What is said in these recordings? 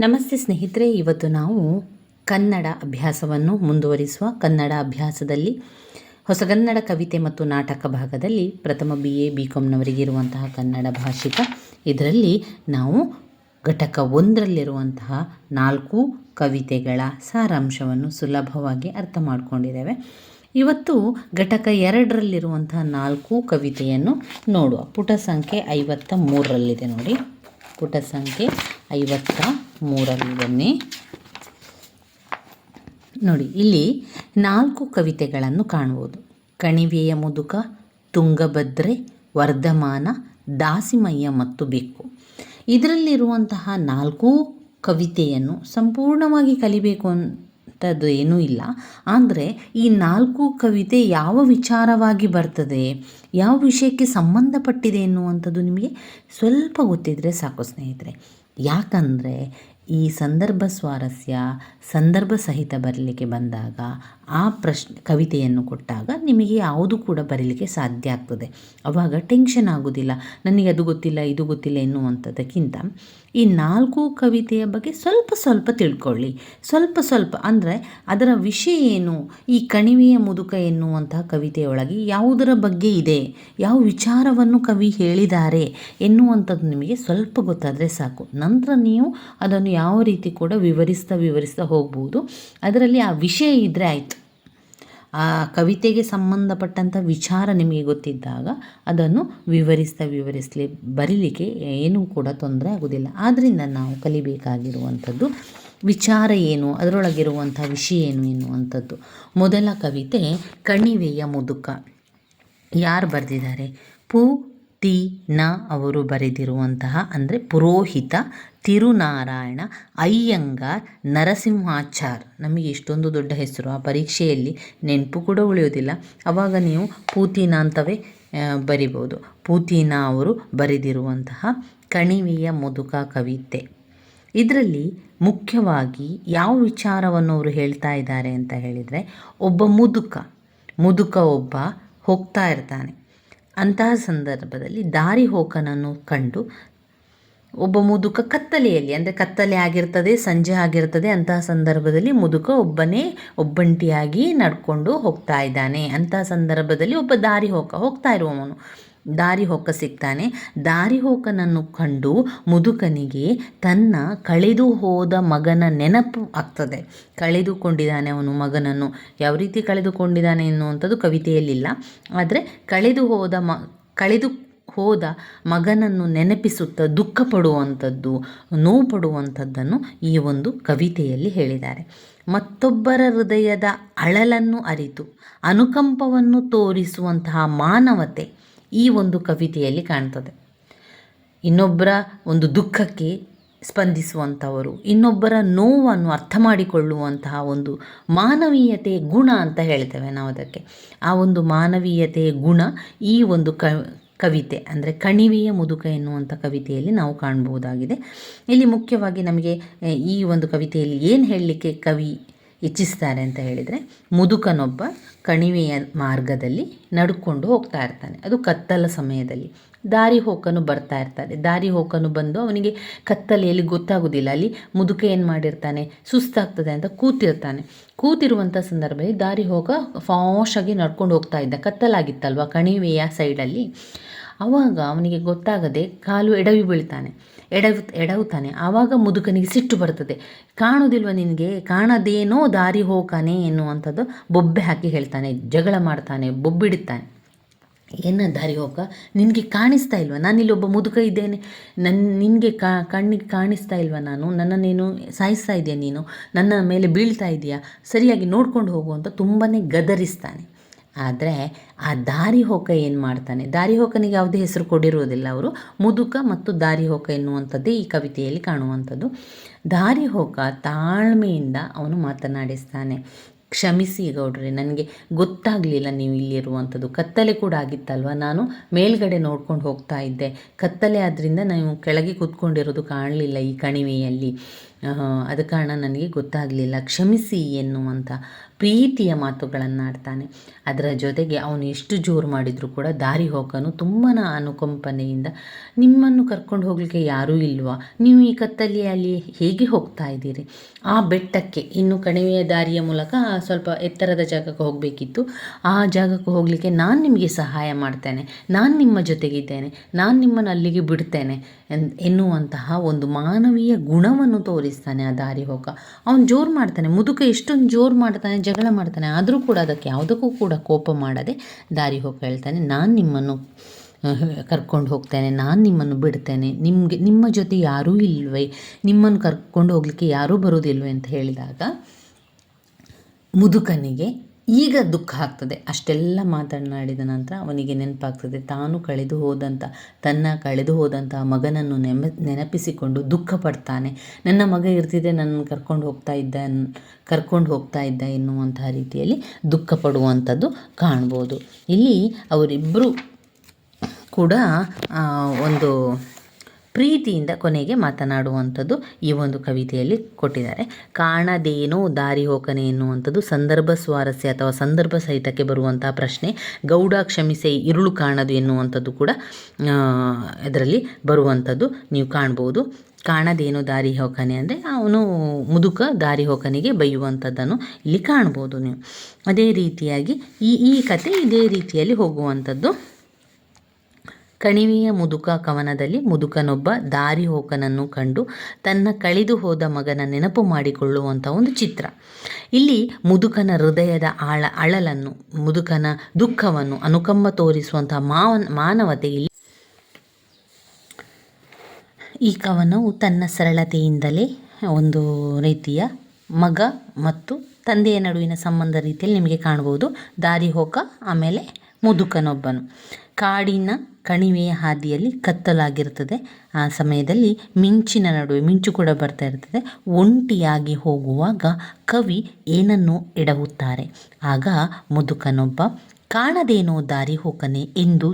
ನಮಸ್ತೆ ಸ್ನೇಹಿತರೆ, ಇವತ್ತು ನಾವು ಕನ್ನಡ ಅಭ್ಯಾಸವನ್ನು ಮುಂದುವರಿಸುವ ಕನ್ನಡ ಅಭ್ಯಾಸದಲ್ಲಿ ಹೊಸಗನ್ನಡ ಕವಿತೆ ಮತ್ತು ನಾಟಕ ಭಾಗದಲ್ಲಿ ಪ್ರಥಮ ಬಿ ಎ ಬಿ ಕಾಮ್ನವರಿಗಿರುವಂತಹ ಕನ್ನಡ ಭಾಷಿಕ. ಇದರಲ್ಲಿ ನಾವು ಘಟಕ ಒಂದರಲ್ಲಿರುವಂತಹ ನಾಲ್ಕು ಕವಿತೆಗಳ ಸಾರಾಂಶವನ್ನು ಸುಲಭವಾಗಿ ಅರ್ಥ ಮಾಡಿಕೊಂಡಿದ್ದೇವೆ. ಇವತ್ತು ಘಟಕ ಎರಡರಲ್ಲಿರುವಂತಹ ನಾಲ್ಕು ಕವಿತೆಯನ್ನು ನೋಡುವ. ಪುಟ ಸಂಖ್ಯೆ ಐವತ್ತ ಮೂರರಲ್ಲಿದೆ ನೋಡಿ. ಪುಟ ಸಂಖ್ಯೆ ಐವತ್ತ ಮೂರಲ್ಲಿ ಬನ್ನಿ. ನೋಡಿ, ಇಲ್ಲಿ ನಾಲ್ಕು ಕವಿತೆಗಳನ್ನು ಕಾಣಬಹುದು ಕಣಿವೆಯ ಮುದುಕ, ತುಂಗಭದ್ರೆ, ವರ್ಧಮಾನ, ದಾಸಿಮಯ್ಯ ಮತ್ತು ಬೆಕ್ಕು. ಇದರಲ್ಲಿರುವಂತಹ ನಾಲ್ಕು ಕವಿತೆಯನ್ನು ಸಂಪೂರ್ಣವಾಗಿ ಕಲಿಬೇಕು ಅಂಥದ್ದು ಏನೂ ಇಲ್ಲ. ಆದರೆ ಈ ನಾಲ್ಕು ಕವಿತೆ ಯಾವ ವಿಚಾರವಾಗಿ ಬರ್ತದೆ, ಯಾವ ವಿಷಯಕ್ಕೆ ಸಂಬಂಧಪಟ್ಟಿದೆ ಎನ್ನುವಂಥದ್ದು ನಿಮಗೆ ಸ್ವಲ್ಪ ಗೊತ್ತಿದ್ದರೆ ಸಾಕು ಸ್ನೇಹಿತರೆ. ಯಾಕಂದರೆ ಈ ಸಂದರ್ಭ ಸ್ವಾರಸ್ಯ ಸಂದರ್ಭ ಸಹಿತ ಬರಲಿಕ್ಕೆ ಬಂದಾಗ ಆ ಪ್ರಶ್ನೆ ಕವಿತೆಯನ್ನು ಕೊಟ್ಟಾಗ ನಿಮಗೆ ಯಾವುದು ಕೂಡ ಬರೀಲಿಕ್ಕೆ ಸಾಧ್ಯ ಆಗ್ತದೆ. ಅವಾಗ ಟೆನ್ಷನ್ ಆಗೋದಿಲ್ಲ. ನನಗೆ ಅದು ಗೊತ್ತಿಲ್ಲ, ಇದು ಗೊತ್ತಿಲ್ಲ ಎನ್ನುವಂಥದ್ದಕ್ಕಿಂತ ಈ ನಾಲ್ಕು ಕವಿತೆಯ ಬಗ್ಗೆ ಸ್ವಲ್ಪ ಸ್ವಲ್ಪ ತಿಳ್ಕೊಳ್ಳಿ. ಸ್ವಲ್ಪ ಸ್ವಲ್ಪ ಅಂದರೆ ಅದರ ವಿಷಯ ಏನು? ಈ ಕಣಿವೆಯ ಮುದುಕ ಎನ್ನುವಂತಹ ಕವಿತೆಯೊಳಗೆ ಯಾವುದರ ಬಗ್ಗೆ ಇದೆ? ಯಾವ ವಿಚಾರವನ್ನು ಕವಿ ಹೇಳಿದ್ದಾರೆ ಎನ್ನುವಂಥದ್ದು ನಿಮಗೆ ಸ್ವಲ್ಪ ಗೊತ್ತಾದರೆ ಸಾಕು. ನಂತರ ನೀವು ಅದನ್ನು ಯಾವ ರೀತಿ ಕೂಡ ವಿವರಿಸ್ತಾ ವಿವರಿಸ್ತಾ ಹೋಗ್ಬೋದು. ಅದರಲ್ಲಿ ಆ ವಿಷಯ ಇದ್ದರೆ ಆಯಿತು. ಆ ಕವಿತೆಗೆ ಸಂಬಂಧಪಟ್ಟಂಥ ವಿಚಾರ ನಿಮಗೆ ಗೊತ್ತಿದ್ದಾಗ ಅದನ್ನು ವಿವರಿಸ್ತಾ ವಿವರಿಸಲಿ, ಬರೀಲಿಕ್ಕೆ ಏನೂ ಕೂಡ ತೊಂದರೆ ಆಗೋದಿಲ್ಲ. ಆದ್ದರಿಂದ ನಾವು ಕಲಿಬೇಕಾಗಿರುವಂಥದ್ದು ವಿಚಾರ ಏನು, ಅದರೊಳಗಿರುವಂಥ ವಿಷಯ ಏನು ಎನ್ನುವಂಥದ್ದು. ಮೊದಲ ಕವಿತೆ ಕಣಿವೆಯ ಮುದುಕ. ಯಾರು ಬರೆದಿದ್ದಾರೆ? ಪು ತಿ ನ ಅವರು ಬರೆದಿರುವಂತಹ ಅಂದರೆ ಪುರೋಹಿತ ತಿರುನಾರಾಯಣ ಅಯ್ಯಂಗಾರ್ ನರಸಿಂಹಾಚಾರ್. ನಮಗೆ ಇಷ್ಟೊಂದು ದೊಡ್ಡ ಹೆಸರು. ಆ ಪರೀಕ್ಷೆಯಲ್ಲಿ ನೆನಪು ಕೂಡ ಉಳಿಯೋದಿಲ್ಲ ಆವಾಗ ನೀವು ಪೂತಿನ ಅಂತವೇ ಬರಿಬೋದು. ಪೂತಿನ ಅವರು ಬರೆದಿರುವಂತಹ ಕಣಿವೆಯ ಮುದುಕ ಕವಿತೆ. ಇದರಲ್ಲಿ ಮುಖ್ಯವಾಗಿ ಯಾವ ವಿಚಾರವನ್ನು ಅವರು ಹೇಳ್ತಾ ಇದ್ದಾರೆ ಅಂತ ಹೇಳಿದರೆ, ಒಬ್ಬ ಮುದುಕ ಮುದುಕ ಒಬ್ಬ ಹೋಗ್ತಾ ಇರ್ತಾನೆ. ಅಂತಹ ಸಂದರ್ಭದಲ್ಲಿ ದಾರಿ ಹೋಕನನ್ನು ಕಂಡು ಒಬ್ಬ ಮುದುಕ ಕತ್ತಲೆಯಲ್ಲಿ, ಅಂದರೆ ಕತ್ತಲೆ ಆಗಿರ್ತದೆ, ಸಂಜೆ ಆಗಿರ್ತದೆ, ಅಂತಹ ಸಂದರ್ಭದಲ್ಲಿ ಮುದುಕ ಒಬ್ಬನೇ ಒಬ್ಬಂಟಿಯಾಗಿ ನಡ್ಕೊಂಡು ಹೋಗ್ತಾ ಇದ್ದಾನೆ. ಅಂತಹ ಸಂದರ್ಭದಲ್ಲಿ ಒಬ್ಬ ದಾರಿ ಹೋಕ, ಹೋಗ್ತಾ ಇರುವವನು. ದಾರಿ ಹೋಕ ಸಿಗ್ತಾನೆ. ದಾರಿ ಹೋಕನನ್ನು ಕಂಡು ಮುದುಕನಿಗೆ ತನ್ನ ಕಳೆದು ಹೋದ ಮಗನ ನೆನಪು ಆಗ್ತದೆ. ಕಳೆದುಕೊಂಡಿದ್ದಾನೆ ಅವನು ಮಗನನ್ನು. ಯಾವ ರೀತಿ ಕಳೆದುಕೊಂಡಿದ್ದಾನೆ ಎನ್ನುವಂಥದ್ದು ಕವಿತೆಯಲ್ಲಿಲ್ಲ. ಆದರೆ ಕಳೆದು ಹೋದ ಮ, ಕಳೆದು ಹೋದ ಮಗನನ್ನು ನೆನಪಿಸುತ್ತಾ ದುಃಖ ಪಡುವಂಥದ್ದು, ನೋವು ಪಡುವಂಥದ್ದನ್ನು ಈ ಒಂದು ಕವಿತೆಯಲ್ಲಿ ಹೇಳಿದ್ದಾರೆ. ಮತ್ತೊಬ್ಬರ ಹೃದಯದ ಅಳಲನ್ನು ಅರಿತು, ಅನುಕಂಪವನ್ನು ತೋರಿಸುವಂತಹ ಮಾನವತೆ ಈ ಒಂದು ಕವಿತೆಯಲ್ಲಿ ಕಾಣ್ತದೆ. ಇನ್ನೊಬ್ಬರ ಒಂದು ದುಃಖಕ್ಕೆ ಸ್ಪಂದಿಸುವಂಥವರು, ಇನ್ನೊಬ್ಬರ ನೋವನ್ನು ಅರ್ಥ ಮಾಡಿಕೊಳ್ಳುವಂತಹ ಒಂದು ಮಾನವೀಯತೆ ಗುಣ ಅಂತ ಹೇಳ್ತೇವೆ ನಾವು ಅದಕ್ಕೆ. ಆ ಒಂದು ಮಾನವೀಯತೆಯ ಗುಣ ಈ ಒಂದು ಕ, ಕವಿತೆ ಅಂದರೆ ಕಣಿವೆಯ ಮುದುಕ ಎನ್ನುವಂಥ ಕವಿತೆಯಲ್ಲಿ ನಾವು ಕಾಣಬಹುದಾಗಿದೆ. ಇಲ್ಲಿ ಮುಖ್ಯವಾಗಿ ನಮಗೆ ಈ ಒಂದು ಕವಿತೆಯಲ್ಲಿ ಏನು ಹೇಳಲಿಕ್ಕೆ ಕವಿ ಇಚ್ಛಿಸ್ತಾರೆ ಅಂತ ಹೇಳಿದರೆ ಮುದುಕನೊಬ್ಬ ಕಣಿವೆಯ ಮಾರ್ಗದಲ್ಲಿ ನಡ್ಕೊಂಡು ಹೋಗ್ತಾ ಇರ್ತಾನೆ. ಅದು ಕತ್ತಲ ಸಮಯದಲ್ಲಿ. ದಾರಿ ಹೋಕನು ಬರ್ತಾ ಇರ್ತಾರೆ ದಾರಿ ಹೋಕನು ಬಂದು ಅವನಿಗೆ ಕತ್ತಲೆಯಲ್ಲಿ ಗೊತ್ತಾಗೋದಿಲ್ಲ. ಅಲ್ಲಿ ಮುದುಕ ಏನು ಮಾಡಿರ್ತಾನೆ? ಸುಸ್ತಾಗ್ತದೆ ಅಂತ ಕೂತಿರ್ತಾನೆ. ಕೂತಿರುವಂಥ ಸಂದರ್ಭದಲ್ಲಿ ದಾರಿ ಹೋಗ ಫಾಶಾಗಿ ನಡ್ಕೊಂಡು ಹೋಗ್ತಾ ಇದ್ದ. ಕತ್ತಲಾಗಿತ್ತಲ್ವ ಕಣಿವೆಯ ಸೈಡಲ್ಲಿ ಆವಾಗ ಅವನಿಗೆ ಗೊತ್ತಾಗದೆ ಕಾಲು ಎಡವಿ ಬೀಳ್ತಾನೆ. ಎಡವು ಎಡವುತ್ತಾನೆ ಆವಾಗ ಮುದುಕನಿಗೆ ಸಿಟ್ಟು ಬರ್ತದೆ. ಕಾಣುವುದಿಲ್ವ ನಿನಗೆ? ಕಾಣದೇನೋ ದಾರಿ ಹೋಗ್ತಾನೆ ಎನ್ನುವಂಥದ್ದು ಬೊಬ್ಬೆ ಹಾಕಿ ಹೇಳ್ತಾನೆ. ಜಗಳ ಮಾಡ್ತಾನೆ, ಬೊಬ್ಬಿಡುತ್ತಾನೆ. ಏನ ದಾರಿ ಹೋಗ ನಿನಗೆ ಕಾಣಿಸ್ತಾ ಇಲ್ವ? ನಾನಿಲ್ಲಿ ಒಬ್ಬ ಮುದುಕ ಇದ್ದೇನೆ. ನನ್ನ ನಿನಗೆ ಕಾ, ಕಣ್ಣಿಗೆ ಕಾಣಿಸ್ತಾ ಇಲ್ವ ನಾನು? ನನ್ನನ್ನೇನು ಸಾಯಿಸ್ತಾ ಇದೆಯಾ ನೀನು? ನನ್ನ ಮೇಲೆ ಬೀಳ್ತಾ ಇದೆಯಾ? ಸರಿಯಾಗಿ ನೋಡ್ಕೊಂಡು ಹೋಗು ಅಂತ ತುಂಬಾ ಗದರಿಸ್ತಾನೆ. ಆದರೆ ಆ ದಾರಿ ಹೋಕ ಏನು ಮಾಡ್ತಾನೆ? ದಾರಿ ಹೋಕನಿಗೆ ಯಾವುದೇ ಹೆಸರು ಕೊಡಿರುವುದಿಲ್ಲ ಅವರು. ಮುದುಕ ಮತ್ತು ದಾರಿ ಹೋಕ ಎನ್ನುವಂಥದ್ದೇ ಈ ಕವಿತೆಯಲ್ಲಿ ಕಾಣುವಂಥದ್ದು. ದಾರಿ ಹೋಕ ತಾಳ್ಮೆಯಿಂದ ಅವನು ಮಾತನಾಡಿಸ್ತಾನೆ. ಕ್ಷಮಿಸಿ ಗೌಡ್ರೆ, ನನಗೆ ಗೊತ್ತಾಗಲಿಲ್ಲ ನೀವು ಇಲ್ಲಿರುವಂಥದ್ದು. ಕತ್ತಲೆ ಕೂಡ ಆಗಿತ್ತಲ್ವ? ನಾನು ಮೇಲ್ಗಡೆ ನೋಡ್ಕೊಂಡು ಹೋಗ್ತಾ ಇದ್ದೆ. ಕತ್ತಲೆ ಆದ್ದರಿಂದ ನೀವು ಕೆಳಗೆ ಕೂತ್ಕೊಂಡಿರೋದು ಕಾಣಲಿಲ್ಲ ಈ ಕಣಿವೆಯಲ್ಲಿ. ಆದ ಕಾರಣ ನನಗೆ ಗೊತ್ತಾಗಲಿಲ್ಲ. ಕ್ಷಮಿಸಿ ಎನ್ನುವಂಥ ಪ್ರೀತಿಯ ಮಾತುಗಳನ್ನಾಡ್ತಾನೆ. ಅದರ ಜೊತೆಗೆ ಅವನು ಎಷ್ಟು ಜೋರು ಮಾಡಿದರೂ ಕೂಡ ದಾರಿ ಹೋಗನು ತುಂಬಾ ಅನುಕಂಪನೆಯಿಂದ ನಿಮ್ಮನ್ನು ಕರ್ಕೊಂಡು ಹೋಗಲಿಕ್ಕೆ ಯಾರೂ ಇಲ್ವಾ? ನೀವು ಈ ಕತ್ತಲೆಯಲ್ಲಿ ಹೇಗೆ ಹೋಗ್ತಾ ಇದ್ದೀರಿ? ಆ ಬೆಟ್ಟಕ್ಕೆ, ಇನ್ನು ಕಣಿವೆಯ ದಾರಿಯ ಮೂಲಕ ಸ್ವಲ್ಪ ಎತ್ತರದ ಜಾಗಕ್ಕೆ ಹೋಗಬೇಕಿತ್ತು. ಆ ಜಾಗಕ್ಕೆ ಹೋಗಲಿಕ್ಕೆ ನಾನು ನಿಮಗೆ ಸಹಾಯ ಮಾಡ್ತೇನೆ. ನಾನು ನಿಮ್ಮ ಜೊತೆಗಿದ್ದೇನೆ. ನಾನು ನಿಮ್ಮನ್ನು ಅಲ್ಲಿಗೆ ಬಿಡ್ತೇನೆ ಎನ್- ಎನ್ನುವಂತಹ ಒಂದು ಮಾನವೀಯ ಗುಣವನ್ನು ತೋರಿಸ್ತಾನೆ ಆ ದಾರಿ ಹೋಗ. ಅವನು ಜೋರು ಮಾಡ್ತಾನೆ, ಮುದುಕ ಎಷ್ಟೊಂದು ಜೋರು ಮಾಡ್ತಾನೆ, ಜಗಳ ಮಾಡ್ತಾನೆ, ಆದರೂ ಕೂಡ ಅದಕ್ಕೆ ಯಾವುದಕ್ಕೂ ಕೂಡ ಕೋಪ ಮಾಡದೆ ದಾರಿ ಹೋಗ ಹೇಳ್ತಾನೆ, ನಾನು ನಿಮ್ಮನ್ನು ಕರ್ಕೊಂಡು ಹೋಗ್ತೇನೆ, ನಾನು ನಿಮ್ಮನ್ನು ಬಿಡ್ತೇನೆ, ನಿಮಗೆ, ನಿಮ್ಮ ಜೊತೆ ಯಾರೂ ಇಲ್ವೇ, ನಿಮ್ಮನ್ನು ಕರ್ಕೊಂಡು ಹೋಗಲಿಕ್ಕೆ ಯಾರೂ ಬರೋದಿಲ್ವೇ ಅಂತ ಹೇಳಿದಾಗ ಮುದುಕನಿಗೆ ಈಗ ದುಃಖ ಆಗ್ತದೆ. ಅಷ್ಟೆಲ್ಲ ಮಾತನಾಡಿದ ನಂತರ ಅವನಿಗೆ ನೆನಪಾಗ್ತದೆ, ತಾನು ಕಳೆದು ಹೋದಂಥ ತನ್ನ ಕಳೆದು ಹೋದಂಥ ಮಗನನ್ನು ನೆಮ ನೆನಪಿಸಿಕೊಂಡು ದುಃಖ ಪಡ್ತಾನೆ. ನನ್ನ ಮಗ ಇರ್ತಿದ್ದೆ ನನ್ನ ಕರ್ಕೊಂಡು ಹೋಗ್ತಾ ಇದ್ದ, ಕರ್ಕೊಂಡು ಹೋಗ್ತಾ ಇದ್ದ ಎನ್ನುವಂತಹ ರೀತಿಯಲ್ಲಿ ದುಃಖ ಪಡುವಂಥದ್ದು ಕಾಣ್ಬೋದು. ಇಲ್ಲಿ ಅವರಿಬ್ಬರು ಕೂಡ ಒಂದು ಪ್ರೀತಿಯಿಂದ ಕೊನೆಗೆ ಮಾತನಾಡುವಂಥದ್ದು ಈ ಒಂದು ಕವಿತೆಯಲ್ಲಿ ಕೊಟ್ಟಿದ್ದಾರೆ. ಕಾಣದೇನೋ ದಾರಿ ಹೋಕನೆ ಎನ್ನುವಂಥದ್ದು ಸಂದರ್ಭ ಸ್ವಾರಸ್ಯ ಅಥವಾ ಸಂದರ್ಭ ಸಹಿತಕ್ಕೆ ಬರುವಂತಹ ಪ್ರಶ್ನೆ. ಗೌಡ ಕ್ಷಮಿಸೆ ಇರುಳು ಕಾಣದು ಎನ್ನುವಂಥದ್ದು ಕೂಡ ಇದರಲ್ಲಿ ಬರುವಂಥದ್ದು ನೀವು ಕಾಣ್ಬೋದು. ಕಾಣದೇನು ದಾರಿ ಹೋಕನೆ ಅಂದರೆ ಅವನು ಮುದುಕ ದಾರಿ ಹೋಕನಿಗೆ ಬೈಯುವಂಥದ್ದನ್ನು ಇಲ್ಲಿ ಕಾಣ್ಬೋದು ನೀವು. ಅದೇ ರೀತಿಯಾಗಿ ಈ ಈ ಕತೆ ಇದೇ ರೀತಿಯಲ್ಲಿ ಹೋಗುವಂಥದ್ದು. ಕಣಿವೆಯ ಮುದುಕ ಕವನದಲ್ಲಿ ಮುದುಕನೊಬ್ಬ ದಾರಿ ಹೋಕನನ್ನು ಕಂಡು ತನ್ನ ಕಳೆದು ಹೋದ ಮಗನ ನೆನಪು ಮಾಡಿಕೊಳ್ಳುವಂಥ ಒಂದು ಚಿತ್ರ. ಇಲ್ಲಿ ಮುದುಕನ ಹೃದಯದ ಆಳ, ಅಳಲನ್ನು, ಮುದುಕನ ದುಃಖವನ್ನು ಅನುಕಂಬ ತೋರಿಸುವಂತಹ ಮಾವನ್, ಮಾನವತೆ ಇಲ್ಲಿ. ಈ ಕವನವು ತನ್ನ ಸರಳತೆಯಿಂದಲೇ ಒಂದು ರೀತಿಯ ಮಗ ಮತ್ತು ತಂದೆಯ ನಡುವಿನ ಸಂಬಂಧ ರೀತಿಯಲ್ಲಿ ನಿಮಗೆ ಕಾಣ್ಬೋದು ದಾರಿ ಹೋಕ, ಆಮೇಲೆ ಮುದುಕನೊಬ್ಬನು. ಕಾಡಿನ ಕಣಿವೆಯ ಹಾದಿಯಲ್ಲಿ ಕತ್ತಲಾಗಿರುತ್ತದೆ. ಆ ಸಮಯದಲ್ಲಿ ಮಿಂಚಿನ ನಡುವೆ ಮಿಂಚು ಕೂಡ ಬರ್ತಾ ಇರ್ತದೆ. ಒಂಟಿಯಾಗಿ ಹೋಗುವಾಗ ಕವಿ ಏನನ್ನು ಎಡವುತ್ತಾರೆ ಆಗ ಮುದುಕನೊಬ್ಬ ಕಾಣದೇನೋ ದಾರಿ ಹೋಕನೆ ಎಂದು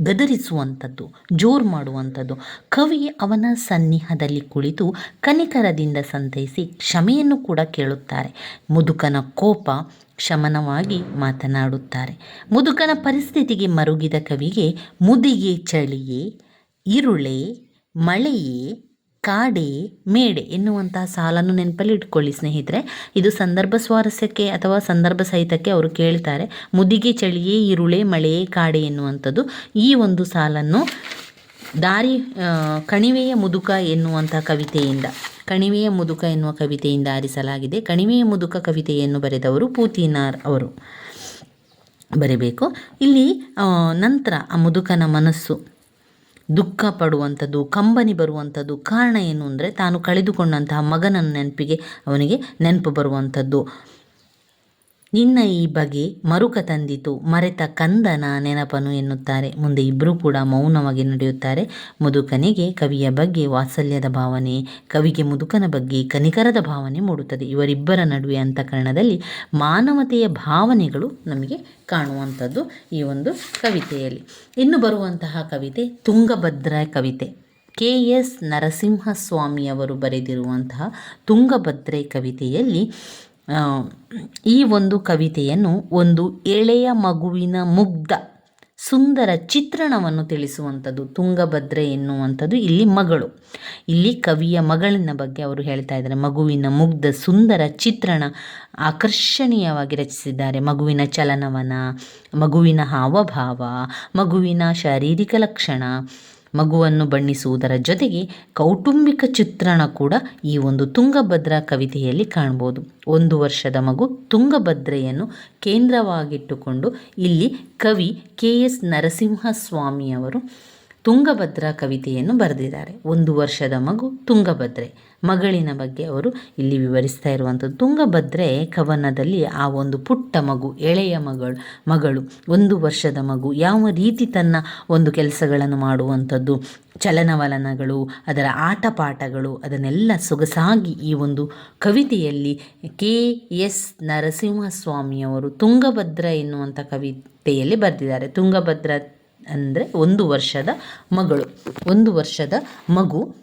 ಗದರಿಸುವಂಥದ್ದು, ಜೋರು ಮಾಡುವಂಥದ್ದು. ಕವಿ ಅವನ ಸನ್ನಿಹದಲ್ಲಿ ಕುಳಿತು ಕನಿಕರದಿಂದ ಸಂತೈಸಿ ಕ್ಷಮೆಯನ್ನು ಕೂಡ ಕೇಳುತ್ತಾರೆ. ಮುದುಕನ ಕೋಪ ಶಮನವಾಗಿ ಮಾತನಾಡುತ್ತಾರೆ. ಮುದುಕನ ಪರಿಸ್ಥಿತಿಗೆ ಮರುಗಿದ ಕವಿಗೆ ಮುದಿಗೆ ಚಳಿಯೇ, ಇರುಳೆ, ಮಳೆಯೇ ಕಾಡೆ ಮೇಡೆ ಎನ್ನುವಂತಹ ಸಾಲನ್ನು ನೆನಪಲ್ಲಿ ಇಟ್ಕೊಳ್ಳಿ ಸ್ನೇಹಿತರೆ. ಇದು ಸಂದರ್ಭ ಸ್ವಾರಸ್ಯಕ್ಕೆ ಅಥವಾ ಸಂದರ್ಭ ಸಹಿತಕ್ಕೆ ಅವರು ಕೇಳ್ತಾರೆ. ಮುದಿಗೆ, ಚಳಿಯೇ ಇರುಳೆ ಮಳೆಯೇ, ಕಾಡೆ ಎನ್ನುವಂಥದ್ದು. ಈ ಒಂದು ಸಾಲನ್ನು ದಾರಿ ಕಣಿವೆಯ ಮುದುಕ ಎನ್ನುವಂಥ ಕವಿತೆಯಿಂದ, ಕಣಿವೆಯ ಮುದುಕ ಎನ್ನುವ ಕವಿತೆಯಿಂದ ಆರಿಸಲಾಗಿದೆ. ಕಣಿವೆಯ ಮುದುಕ ಕವಿತೆಯನ್ನು ಬರೆದವರು ಪೂತಿನಾರ್ ಅವರು. ಬರೀಬೇಕು. ಇಲ್ಲಿ ನಂತರ ಆ ಮುದುಕನ ಮನಸ್ಸು. ದುಃಖ ಪಡುವಂಥದ್ದು ಕಂಬನಿ ಬರುವಂಥದ್ದು ಕಾರಣ ಏನು ಅಂದರೆ ತಾನು ಕಳೆದುಕೊಂಡಂತಹ ಮಗನ ನೆನಪಿಗೆ ಅವನಿಗೆ ನೆನಪು ಬರುವಂಥದ್ದು. ನಿನ್ನ ಈ ಬಗೆ ಮರುಕ ತಂದಿತು. ಮರೆತ ಕಂದನ ನೆನಪನು ಎನ್ನುತ್ತಾರೆ. ಮುಂದೆ ಇಬ್ಬರೂ ಕೂಡ ಮೌನವಾಗಿ ನಡೆಯುತ್ತಾರೆ. ಮುದುಕನಿಗೆ ಕವಿಯ ಬಗ್ಗೆ ವಾತ್ಸಲ್ಯದ ಭಾವನೆ, ಕವಿಗೆ ಮುದುಕನ ಬಗ್ಗೆ ಕನಿಕರದ ಭಾವನೆ ಮೂಡುತ್ತದೆ. ಇವರಿಬ್ಬರ ನಡುವೆ ಅಂತಃಕರಣದಲ್ಲಿ ಮಾನವತೆಯ ಭಾವನೆಗಳು ನಮಗೆ ಕಾಣುವಂಥದ್ದು ಈ ಒಂದು ಕವಿತೆಯಲ್ಲಿ. ಇನ್ನು ಬರುವಂತಹ ಕವಿತೆ ತುಂಗಭದ್ರ ಕವಿತೆ. ಕೆ. ಎಸ್. ನರಸಿಂಹಸ್ವಾಮಿಯವರು ಬರೆದಿರುವಂತಹ ತುಂಗಭದ್ರೆ ಕವಿತೆಯಲ್ಲಿ ಈ ಒಂದು ಕವಿತೆಯನ್ನು ಒಂದು ಎಳೆಯ ಮಗುವಿನ ಮುಗ್ಧ, ಸುಂದರ ಚಿತ್ರಣವನ್ನು ತಿಳಿಸುವಂಥದ್ದು ತುಂಗಭದ್ರೆ ಎನ್ನುವಂಥದ್ದು ಇಲ್ಲಿ ಮಗಳು. ಇಲ್ಲಿ ಕವಿಯ ಮಗಳಿನ ಬಗ್ಗೆ ಅವರು ಹೇಳ್ತಾ ಇದ್ದಾರೆ. ಮಗುವಿನ ಮುಗ್ಧ, ಸುಂದರ ಚಿತ್ರಣ ಆಕರ್ಷಣೀಯವಾಗಿ ರಚಿಸಿದ್ದಾರೆ. ಮಗುವಿನ ಚಲನವನ, ಮಗುವಿನ ಹಾವಭಾವ, ಮಗುವಿನ ಶಾರೀರಿಕ ಲಕ್ಷಣ ಮಗುವನ್ನು ಬಣ್ಣಿಸುವುದರ ಜೊತೆಗೆ ಕೌಟುಂಬಿಕ ಚಿತ್ರಣ ಕೂಡ ಈ ಒಂದು ತುಂಗಭದ್ರಾ ಕವಿತೆಯಲ್ಲಿ ಕಾಣ್ಬೋದು. ಒಂದು ವರ್ಷದ ಮಗು ತುಂಗಭದ್ರೆಯನ್ನು ಕೇಂದ್ರವಾಗಿಟ್ಟುಕೊಂಡು ಇಲ್ಲಿ ಕವಿ ಕೆ ಎಸ್ ನರಸಿಂಹಸ್ವಾಮಿಯವರು ತುಂಗಭದ್ರಾ ಕವಿತೆಯನ್ನು ಬರೆದಿದ್ದಾರೆ. ಒಂದು ವರ್ಷದ ಮಗು ತುಂಗಭದ್ರೆ. ಮಗಳಿನ ಬಗ್ಗೆ ಅವರು ಇಲ್ಲಿ ವಿವರಿಸ್ತಾ ಇರುವಂಥದ್ದು. ತುಂಗಭದ್ರೆ ಕವನದಲ್ಲಿ ಆ ಒಂದು ಪುಟ್ಟ ಮಗು, ಎಳೆಯ ಮಗಳು ಮಗಳು, ಒಂದು ವರ್ಷದ ಮಗು ಯಾವ ರೀತಿ ತನ್ನ ಒಂದು ಕೆಲಸಗಳನ್ನು ಮಾಡುವಂಥದ್ದು. ಚಲನವಲನಗಳು, ಅದರ ಆಟಪಾಠಗಳು, ಅದನ್ನೆಲ್ಲ ಸೊಗಸಾಗಿ ಈ ಒಂದು ಕವಿತೆಯಲ್ಲಿ ಕೆ. ಎಸ್. ನರಸಿಂಹಸ್ವಾಮಿಯವರು ತುಂಗಭದ್ರ ಎನ್ನುವಂಥ ಕವಿತೆಯಲ್ಲಿ ಬರೆದಿದ್ದಾರೆ. ತುಂಗಭದ್ರ ಅಂದರೆ ಒಂದು ವರ್ಷದ ಮಗಳು. ಒಂದು ವರ್ಷದ ಮಗು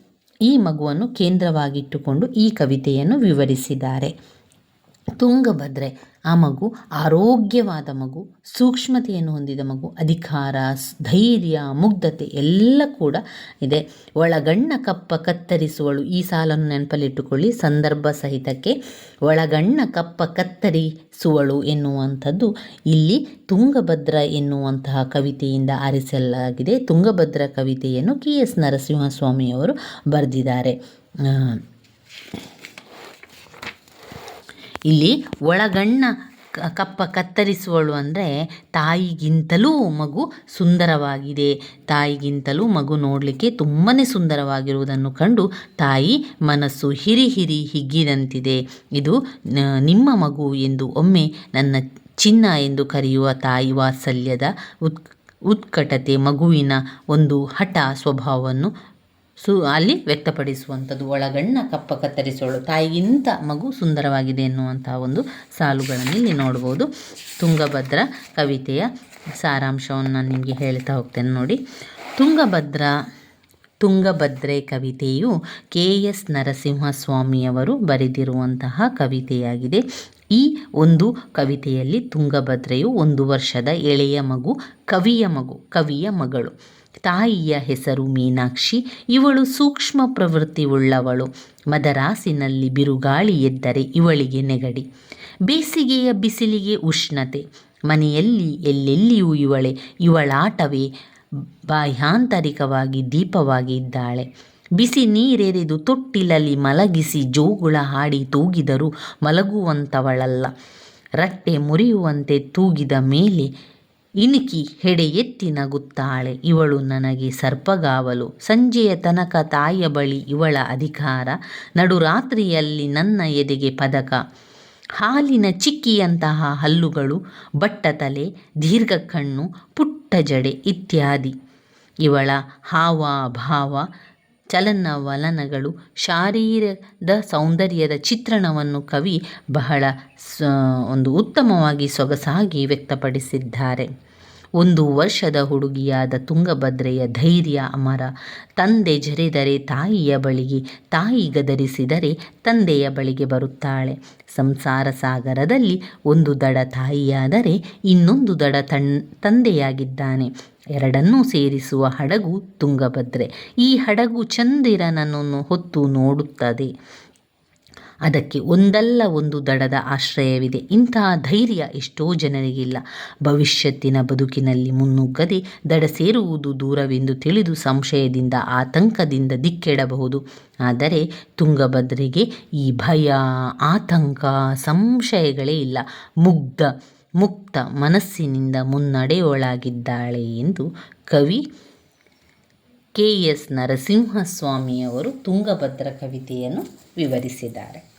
ಈ ಮಗುವನ್ನು ಕೇಂದ್ರವಾಗಿಟ್ಟುಕೊಂಡು ಈ ಕವಿತೆಯನ್ನು ವಿವರಿಸಿದ್ದಾರೆ. ತುಂಗಭದ್ರೆ. ಆ ಮಗು ಆರೋಗ್ಯವಾದ ಮಗು, ಸೂಕ್ಷ್ಮತೆಯನ್ನು ಹೊಂದಿದ ಮಗು, ಅಧಿಕಾರ ಧೈರ್ಯ, ಮುಗ್ಧತೆ ಎಲ್ಲ ಕೂಡ ಇದೆ. ಒಳಗಣ್ಣ ಕಪ್ಪ ಕತ್ತರಿಸುವಳು. ಈ ಸಾಲನ್ನು ನೆನಪಲ್ಲಿಟ್ಟುಕೊಳ್ಳಿ. ಸಂದರ್ಭ ಸಹಿತಕ್ಕೆ ಒಳಗಣ್ಣ ಕಪ್ಪ ಕತ್ತರಿಸುವಳು ಎನ್ನುವಂಥದ್ದು ಇಲ್ಲಿ ತುಂಗಭದ್ರ ಎನ್ನುವಂತಹ ಕವಿತೆಯಿಂದ ಆರಿಸಲಾಗಿದೆ. ತುಂಗಭದ್ರ ಕವಿತೆಯನ್ನು ಕೆ ಎಸ್ ನರಸಿಂಹಸ್ವಾಮಿಯವರು ಬರೆದಿದ್ದಾರೆ ಆ, ಇಲ್ಲಿ ಒಳಗಣ್ಣ ಕಪ್ಪ ಕತ್ತರಿಸುವಳು ಅಂದರೆ ತಾಯಿಗಿಂತಲೂ ಮಗು ಸುಂದರವಾಗಿದೆ. ತಾಯಿಗಿಂತಲೂ ಮಗು ನೋಡಲಿಕ್ಕೆ ತುಂಬಾ ಸುಂದರವಾಗಿರುವುದನ್ನು ಕಂಡು ತಾಯಿ ಮನಸ್ಸು ಹಿರಿ ಹಿರಿ ಹಿಗ್ಗಿದಂತಿದೆ. ಇದು ನಿಮ್ಮ ಮಗು ಎಂದು ಒಮ್ಮೆ ನನ್ನ ಚಿನ್ನ ಎಂದು ಕರೆಯುವ ತಾಯಿ ವಾತ್ಸಲ್ಯದ ಉತ್, ಉತ್ಕಟತೆ ಮಗುವಿನ ಒಂದು ಹಠ ಸ್ವಭಾವವನ್ನು ಸು, ಅಲ್ಲಿ ವ್ಯಕ್ತಪಡಿಸುವಂಥದ್ದು, ಒಳಗಣ್ಣ ಕಪ್ಪ ಕತ್ತರಿಸೋಳು, ತಾಯಿಗಿಂತ ಮಗು ಸುಂದರವಾಗಿದೆ ಎನ್ನುವಂತಹ ಒಂದು ಸಾಲುಗಳನ್ನು ಇಲ್ಲಿ ನೋಡ್ಬೋದು. ತುಂಗಭದ್ರ ಕವಿತೆಯ ಸಾರಾಂಶವನ್ನು ನಾನು ನಿಮಗೆ ಹೇಳ್ತಾ ಹೋಗ್ತೇನೆ ನೋಡಿ. ತುಂಗಭದ್ರ, ತುಂಗಭದ್ರೆ ಕವಿತೆಯು ಕೆ ಎಸ್ ನರಸಿಂಹಸ್ವಾಮಿಯವರು ಬರೆದಿರುವಂತಹ ಕವಿತೆಯಾಗಿದೆ. ಈ ಒಂದು ಕವಿತೆಯಲ್ಲಿ ತುಂಗಭದ್ರೆಯು ಒಂದು ವರ್ಷದ ಎಳೆಯ ಮಗು, ಕವಿಯ ಮಗು, ಕವಿಯ ಮಗಳು. ತಾಯಿಯ ಹೆಸರು ಮೀನಾಕ್ಷಿ, ಇವಳು ಸೂಕ್ಷ್ಮ ಪ್ರವೃತ್ತಿ ಉಳ್ಳವಳು ಮದರಾಸಿನಲ್ಲಿ ಬಿರುಗಾಳಿ ಎದ್ದರೆ ಇವಳಿಗೆ ನೆಗಡಿ. ಬೇಸಿಗೆಯ ಬಿಸಿಲಿಗೆ ಉಷ್ಣತೆ. ಮನೆಯಲ್ಲಿ ಎಲ್ಲೆಲ್ಲಿಯೂ ಇವಳೆ, ಇವಳಾಟವೇ ಬಾಹ್ಯಾಂತರಿಕವಾಗಿ ದೀಪವಾಗಿ ಇದ್ದಾಳೆ ಬಿಸಿ ನೀರೆರೆದು ತೊಟ್ಟಿಲಲ್ಲಿ ಮಲಗಿಸಿ ಜೋಗುಳ ಹಾಡಿ ತೂಗಿದರೂ ಮಲಗುವಂಥವಳಲ್ಲ ರಟ್ಟೆ ಮುರಿಯುವಂತೆ ತೂಗಿದ ಮೇಲೆ ಇಣುಕಿ ಹೆಡೆ ಎತ್ತಿ ನಗುತ್ತಾಳೆ. ಇವಳು ನನಗೆ ಸರ್ಪಗಾವಲು. ಸಂಜೆಯ ತನಕ ತಾಯಿಯ ಬಳಿ ಇವಳ ಅಧಿಕಾರ. ನಡುರಾತ್ರಿಯಲ್ಲಿ ನನ್ನ ಎದೆಗೆ ಪದಕ. ಹಾಲಿನ ಚಿಕ್ಕಿಯಂತಹ ಹಲ್ಲುಗಳು, ಬಟ್ಟತಲೆ ದೀರ್ಘ ಕಣ್ಣು ಪುಟ್ಟ ಜಡೆ ಇತ್ಯಾದಿ. ಇವಳ ಹಾವ ಭಾವ ಚಲನವಲನಗಳು ಶಾರೀರದ ಸೌಂದರ್ಯದ ಚಿತ್ರಣವನ್ನು ಕವಿ ಬಹಳ ಸ ಒಂದು ಉತ್ತಮವಾಗಿ ಸೊಗಸಾಗಿ ವ್ಯಕ್ತಪಡಿಸಿದ್ದಾರೆ. ಒಂದು ವರ್ಷದ ಹುಡುಗಿಯಾದ ತುಂಗಭದ್ರೆಯ ಧೈರ್ಯ ಅಮರ. ತಂದೆ ಜರೆದರೆ ತಾಯಿಯ ಬಳಿಗೆ, ತಾಯಿ ಗದರಿಸಿದರೆ ತಂದೆಯ ಬಳಿಗೆ ಬರುತ್ತಾಳೆ. ಸಂಸಾರ ಸಾಗರದಲ್ಲಿ ಒಂದು ದಡ ತಾಯಿಯಾದರೆ ಇನ್ನೊಂದು ದಡ ತನ್, ತಂದೆಯಾಗಿದ್ದಾನೆ. ಎರಡನ್ನೂ ಸೇರಿಸುವ ಹಡಗು ತುಂಗಭದ್ರೆ. ಈ ಹಡಗು ಚಂದಿರನನ್ನು ಹೊತ್ತು ನೋಡುತ್ತದೆ. ಅದಕ್ಕೆ ಒಂದಲ್ಲ ಒಂದು ದಡದ ಆಶ್ರಯವಿದೆ. ಇಂತಹ ಧೈರ್ಯ ಎಷ್ಟೋ ಜನರಿಗಿಲ್ಲ. ಭವಿಷ್ಯತ್ತಿನ ಬದುಕಿನಲ್ಲಿ ಮುನ್ನುಗ್ಗದೆ ದಡ ಸೇರುವುದು ದೂರವೆಂದು ತಿಳಿದು ಸಂಶಯದಿಂದ, ಆತಂಕದಿಂದ ದಿಕ್ಕೆಡಬಹುದು. ಆದರೆ ತುಂಗಭದ್ರೆಗೆ ಈ ಭಯ, ಆತಂಕ, ಸಂಶಯಗಳೇ ಇಲ್ಲ. ಮುಗ್ಧ, ಮುಕ್ತ ಮನಸ್ಸಿನಿಂದ ಮುನ್ನಡೆಯೊಳಾಗಿದ್ದಾಳೆ ಎಂದು ಕವಿ ಕೆ ಎಸ್ ನರಸಿಂಹಸ್ವಾಮಿಯವರು ತುಂಗಭದ್ರ ಕವಿತೆಯನ್ನು ವಿವರಿಸಿದ್ದಾರೆ.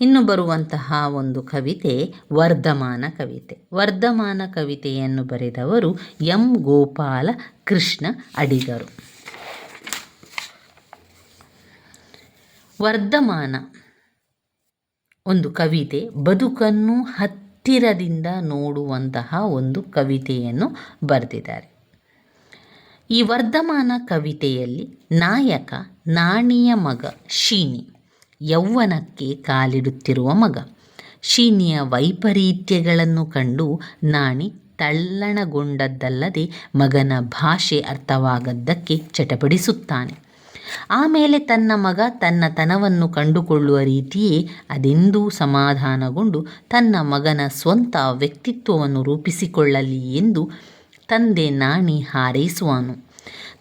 ಇನ್ನು ಬರುವಂತಹ ಒಂದು ಕವಿತೆ ವರ್ಧಮಾನ ಕವಿತೆ. ವರ್ಧಮಾನ ಕವಿತೆಯನ್ನು ಬರೆದವರು ಎಂ ಗೋಪಾಲ ಕೃಷ್ಣ ಅಡಿಗರು. ವರ್ಧಮಾನ ಒಂದು ಕವಿತೆ ಬದುಕನ್ನು ಹತ್ತಿರದಿಂದ ನೋಡುವಂತಹ ಒಂದು ಕವಿತೆಯನ್ನು ಬರೆದಿದ್ದಾರೆ. ಈ ವರ್ಧಮಾನ ಕವಿತೆಯಲ್ಲಿ ನಾಯಕ ನಾಣಿಯ ಮಗ ಶೀನಿ ಯೌವನಕ್ಕೆ ಕಾಲಿಡುತ್ತಿರುವ ಮಗ. ಶೀನಿಯ ವೈಪರೀತ್ಯಗಳನ್ನು ಕಂಡು ನಾಣಿ ತಳ್ಳಣಗೊಂಡದ್ದಲ್ಲದೆ ಮಗನ ಭಾಷೆ ಅರ್ಥವಾಗದ್ದಕ್ಕೆ ಚಟಪಡಿಸುತ್ತಾನೆ. ಆಮೇಲೆ ತನ್ನ ಮಗ ತನ್ನ ತನವನ್ನು ಕಂಡುಕೊಳ್ಳುವ ರೀತಿಯೇ ಅದೆಂದೂ ಸಮಾಧಾನಗೊಂಡು ತನ್ನ ಮಗನ ಸ್ವಂತ ವ್ಯಕ್ತಿತ್ವವನ್ನು ರೂಪಿಸಿಕೊಳ್ಳಲಿ ಎಂದು ತಂದೆ ನಾಣಿ ಹಾರೈಸುವನು.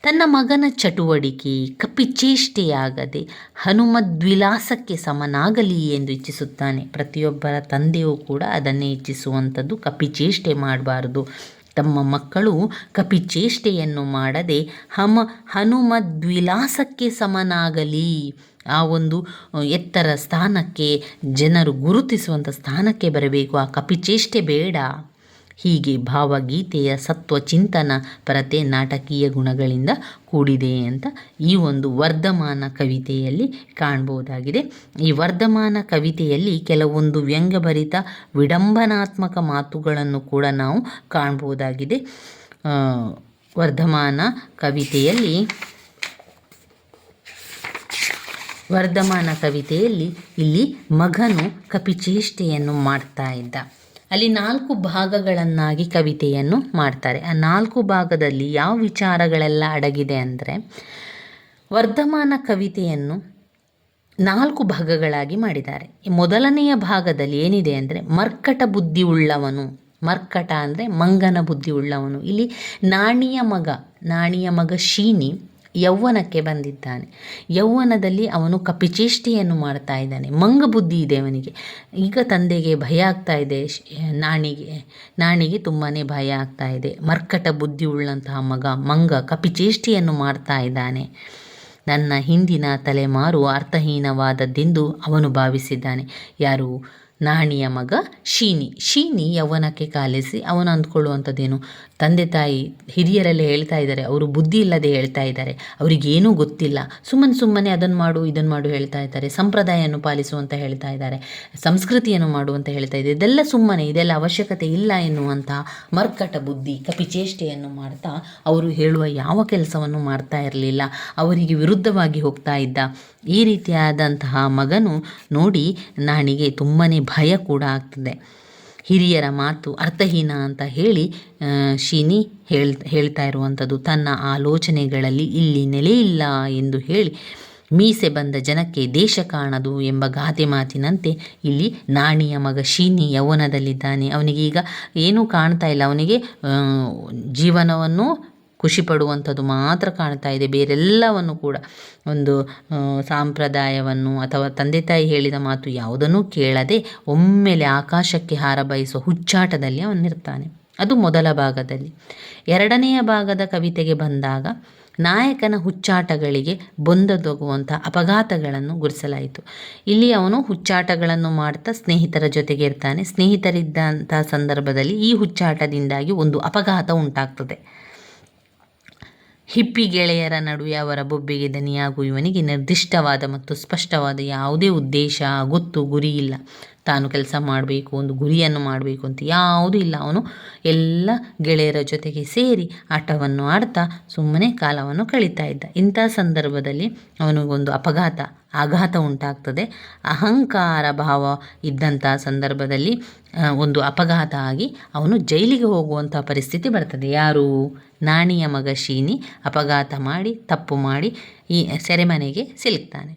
ತನ್ನ ಮಗನ ಚಟುವಟಿಕೆ ಕಪಿಚೇಷ್ಟೆಯಾಗದೆ ಹನುಮದ್ವಿಲಾಸಕ್ಕೆ ಸಮನಾಗಲಿ ಎಂದು ಇಚ್ಛಿಸುತ್ತಾನೆ. ಪ್ರತಿಯೊಬ್ಬರ ತಂದೆಯೂ ಕೂಡ ಅದನ್ನೇ ಇಚ್ಛಿಸುವಂಥದ್ದು ಕಪಿಚೇಷ್ಟೆ ಮಾಡಬಾರದು. ತಮ್ಮ ಮಕ್ಕಳು ಕಪಿಚೇಷ್ಟೆಯನ್ನು ಮಾಡದೆ ಹಮ ಹನುಮದ್ವಿಲಾಸಕ್ಕೆ ಸಮನಾಗಲಿ. ಆ ಒಂದು ಎತ್ತರ ಸ್ಥಾನಕ್ಕೆ ಜನರು ಗುರುತಿಸುವಂಥ ಸ್ಥಾನಕ್ಕೆ ಬರಬೇಕು. ಆ ಕಪಿಚೇಷ್ಟೆ ಬೇಡ. ಹೀಗೆ ಭಾವಗೀತೆಯ ಸತ್ವ ಚಿಂತನ, ಪರತೆ ನಾಟಕೀಯ ಗುಣಗಳಿಂದ ಕೂಡಿದೆ ಅಂತ ಈ ಒಂದು ವರ್ಧಮಾನ ಕವಿತೆಯಲ್ಲಿ ಕಾಣ್ಬೋದಾಗಿದೆ. ಈ ವರ್ಧಮಾನ ಕವಿತೆಯಲ್ಲಿ ಕೆಲವೊಂದು ವ್ಯಂಗ್ಯಭರಿತ, ವಿಡಂಬನಾತ್ಮಕ ಮಾತುಗಳನ್ನು ಕೂಡ ನಾವು ಕಾಣ್ಬೋದಾಗಿದೆ. ವರ್ಧಮಾನ ಕವಿತೆಯಲ್ಲಿ ವರ್ಧಮಾನ ಕವಿತೆಯಲ್ಲಿ ಇಲ್ಲಿ ಮಗನು ಕಪಿಚೇಷ್ಟೆಯನ್ನು ಮಾಡ್ತಾ ಇದ್ದ. ಅಲ್ಲಿ ನಾಲ್ಕು ಭಾಗಗಳನ್ನಾಗಿ ಕವಿತೆಯನ್ನು ಮಾಡ್ತಾರೆ. ಆ ನಾಲ್ಕು ಭಾಗದಲ್ಲಿ ಯಾವ ವಿಚಾರಗಳೆಲ್ಲ ಅಡಗಿದೆ ಅಂದರೆ ವರ್ಧಮಾನ ಕವಿತೆಯನ್ನು ನಾಲ್ಕು ಭಾಗಗಳಾಗಿ ಮಾಡಿದ್ದಾರೆ. ಮೊದಲನೆಯ ಭಾಗದಲ್ಲಿ ಏನಿದೆ ಅಂದರೆ ಮರ್ಕಟ ಬುದ್ಧಿ ಉಳ್ಳವನು. ಮರ್ಕಟ ಅಂದರೆ ಮಂಗನ ಬುದ್ಧಿ ಉಳ್ಳವನು. ಇಲ್ಲಿ ನಾಣಿಯ ಮಗ ನಾಣಿಯ ಮಗ ಶೀನಿ ಯೌವನಕ್ಕೆ ಬಂದಿದ್ದಾನೆ. ಯೌವನದಲ್ಲಿ ಅವನು ಕಪಿಚೇಷ್ಟಿಯನ್ನು ಮಾಡ್ತಾ ಇದ್ದಾನೆ. ಮಂಗ ಬುದ್ಧಿ ಇದೆ ಅವನಿಗೆ. ಈಗ ತಂದೆಗೆ ಭಯ ಆಗ್ತಾ ಇದೆ. ನಾಣಿಗೆ ನಾಣಿಗೆ ತುಂಬಾ ಭಯ ಆಗ್ತಾ ಇದೆ. ಮರ್ಕಟ ಬುದ್ಧಿ ಉಳ್ಳಂತಹ ಮಗ ಮಂಗ ಕಪಿಚೇಷ್ಟಿಯನ್ನು ಮಾಡ್ತಾ ಇದ್ದಾನೆ. ನನ್ನ ಹಿಂದಿನ ತಲೆಮಾರು ಅರ್ಥಹೀನವಾದದ್ದೆಂದು ಅವನು ಭಾವಿಸಿದ್ದಾನೆ. ಯಾರು ನಾಣಿಯ ಮಗ ಶೀನಿ. ಶೀನಿ ಯೌವನಕ್ಕೆ ಕಾಲಿಸಿ ಅವನು ಅಂದ್ಕೊಳ್ಳುವಂಥದ್ದೇನು? ತಂದೆ ತಾಯಿ ಹಿರಿಯರಲ್ಲೇ ಹೇಳ್ತಾ ಇದ್ದಾರೆ. ಅವರು ಬುದ್ಧಿ ಇಲ್ಲದೆ ಹೇಳ್ತಾ ಇದ್ದಾರೆ. ಅವರಿಗೇನೂ ಗೊತ್ತಿಲ್ಲ. ಸುಮ್ಮನೆ ಸುಮ್ಮನೆ ಅದನ್ನು ಮಾಡು, ಇದನ್ನು ಮಾಡು ಹೇಳ್ತಾ ಇದ್ದಾರೆ. ಸಂಪ್ರದಾಯವನ್ನು ಪಾಲಿಸು ಅಂತ ಹೇಳ್ತಾ ಇದ್ದಾರೆ. ಸಂಸ್ಕೃತಿಯನ್ನು ಮಾಡು ಅಂತ ಹೇಳ್ತಾ ಇದ್ದಾರೆ. ಇದೆಲ್ಲ ಸುಮ್ಮನೆ, ಇದೆಲ್ಲ ಅವಶ್ಯಕತೆ ಇಲ್ಲ ಎನ್ನುವಂಥ ಮರ್ಕಟ ಬುದ್ಧಿ, ಕಪಿಚೇಷ್ಟೆಯನ್ನು ಮಾಡ್ತಾ ಅವರು ಹೇಳುವ ಯಾವ ಕೆಲಸವನ್ನು ಮಾಡ್ತಾ ಇರಲಿಲ್ಲ. ಅವರಿಗೆ ವಿರುದ್ಧವಾಗಿ ಹೋಗ್ತಾ ಇದ್ದ ಈ ರೀತಿಯಾದಂತಹ ಮಗನು ನೋಡಿ ನಾಣಿಗೆ ತುಂಬಾ ಭಯ ಕೂಡ ಆಗ್ತದೆ. ಹಿರಿಯರ ಮಾತು ಅರ್ಥಹೀನ ಅಂತ ಹೇಳಿ ಶೀನಿ ಹೇಳ್, ಹೇಳ್ತಾ ಇರುವಂಥದ್ದು ತನ್ನ ಆಲೋಚನೆಗಳಲ್ಲಿ ಇಲ್ಲಿ ನೆಲೆಯಿಲ್ಲ ಎಂದು ಹೇಳಿ, ಮೀಸೆ ಬಂದ ಜನಕ್ಕೆ ದೇಶ ಕಾಣದು ಎಂಬ ಗಾದೆ ಮಾತಿನಂತೆ ಇಲ್ಲಿ ನಾಣಿಯ ಮಗ ಶೀನಿ ಯೌವನದಲ್ಲಿದ್ದಾನೆ. ಅವನಿಗೆ ಈಗ ಏನೂ ಕಾಣ್ತಾ ಇಲ್ಲ. ಅವನಿಗೆ ಜೀವನವನ್ನು ಖುಷಿ ಪಡುವಂಥದ್ದು ಮಾತ್ರ ಕಾಣ್ತಾ ಇದೆ. ಬೇರೆಲ್ಲವನ್ನು ಕೂಡ ಒಂದು ಸಾಂಪ್ರದಾಯವನ್ನು ಅಥವಾ ತಂದೆ ತಾಯಿ ಹೇಳಿದ ಮಾತು ಯಾವುದನ್ನೂ ಕೇಳದೆ ಒಮ್ಮೆಲೆ ಆಕಾಶಕ್ಕೆ ಹಾರ ಬಯಸುವ ಹುಚ್ಚಾಟದಲ್ಲಿ ಅವನಿರ್ತಾನೆ ಅದು ಮೊದಲ ಭಾಗದಲ್ಲಿ. ಎರಡನೆಯ ಭಾಗದ ಕವಿತೆಗೆ ಬಂದಾಗ ನಾಯಕನ ಹುಚ್ಚಾಟಗಳಿಗೆ ಬೊಂದದೊಗುವಂಥ ಅಪಘಾತಗಳನ್ನು ಗುರಿಸಲಾಯಿತು ಇಲ್ಲಿ ಅವನು ಹುಚ್ಚಾಟಗಳನ್ನು ಮಾಡ್ತಾ ಸ್ನೇಹಿತರ ಜೊತೆಗೆ ಇರ್ತಾನೆ. ಸ್ನೇಹಿತರಿದ್ದಂಥ ಸಂದರ್ಭದಲ್ಲಿ ಈ ಹುಚ್ಚಾಟದಿಂದಾಗಿ ಒಂದು ಅಪಘಾತ ಉಂಟಾಗ್ತದೆ. ಹಿಪ್ಪಿ ಗೆಳೆಯರ ನಡುವೆ ಅವರ ಬೊಬ್ಬೆಗೆ ದನಿಯಾಗುವ ಇವನಿಗೆ ನಿರ್ದಿಷ್ಟವಾದ ಮತ್ತು ಸ್ಪಷ್ಟವಾದ ಯಾವುದೇ ಉದ್ದೇಶ, ಗೊತ್ತು, ಗುರಿ ಇಲ್ಲ. ತಾನು ಕೆಲಸ ಮಾಡಬೇಕು, ಒಂದು ಗುರಿಯನ್ನು ಮಾಡಬೇಕು ಅಂತ ಯಾವುದೂ ಇಲ್ಲ. ಅವನು ಎಲ್ಲ ಗೆಳೆಯರ ಜೊತೆಗೆ ಸೇರಿ ಆಟವನ್ನು ಆಡ್ತಾ ಸುಮ್ಮನೆ ಕಾಲವನ್ನು ಕಳೀತಾ ಇದ್ದ. ಇಂಥ ಸಂದರ್ಭದಲ್ಲಿ ಅವನಿಗೊಂದು ಅಪಘಾತ, ಆಘಾತ ಉಂಟಾಗ್ತದೆ. ಅಹಂಕಾರ ಭಾವ ಇದ್ದಂಥ ಸಂದರ್ಭದಲ್ಲಿ ಒಂದು ಅಪಘಾತ ಆಗಿ ಅವನು ಜೈಲಿಗೆ ಹೋಗುವಂಥ ಪರಿಸ್ಥಿತಿ ಬರ್ತದೆ. ಯಾರು? ನಾಣಿಯ ಮಗ ಶೀನಿ ಅಪಘಾತ ಮಾಡಿ, ತಪ್ಪು ಮಾಡಿ ಈ ಸೆರೆಮನೆಗೆ ಸಿಲುಕ್ತಾನೆ.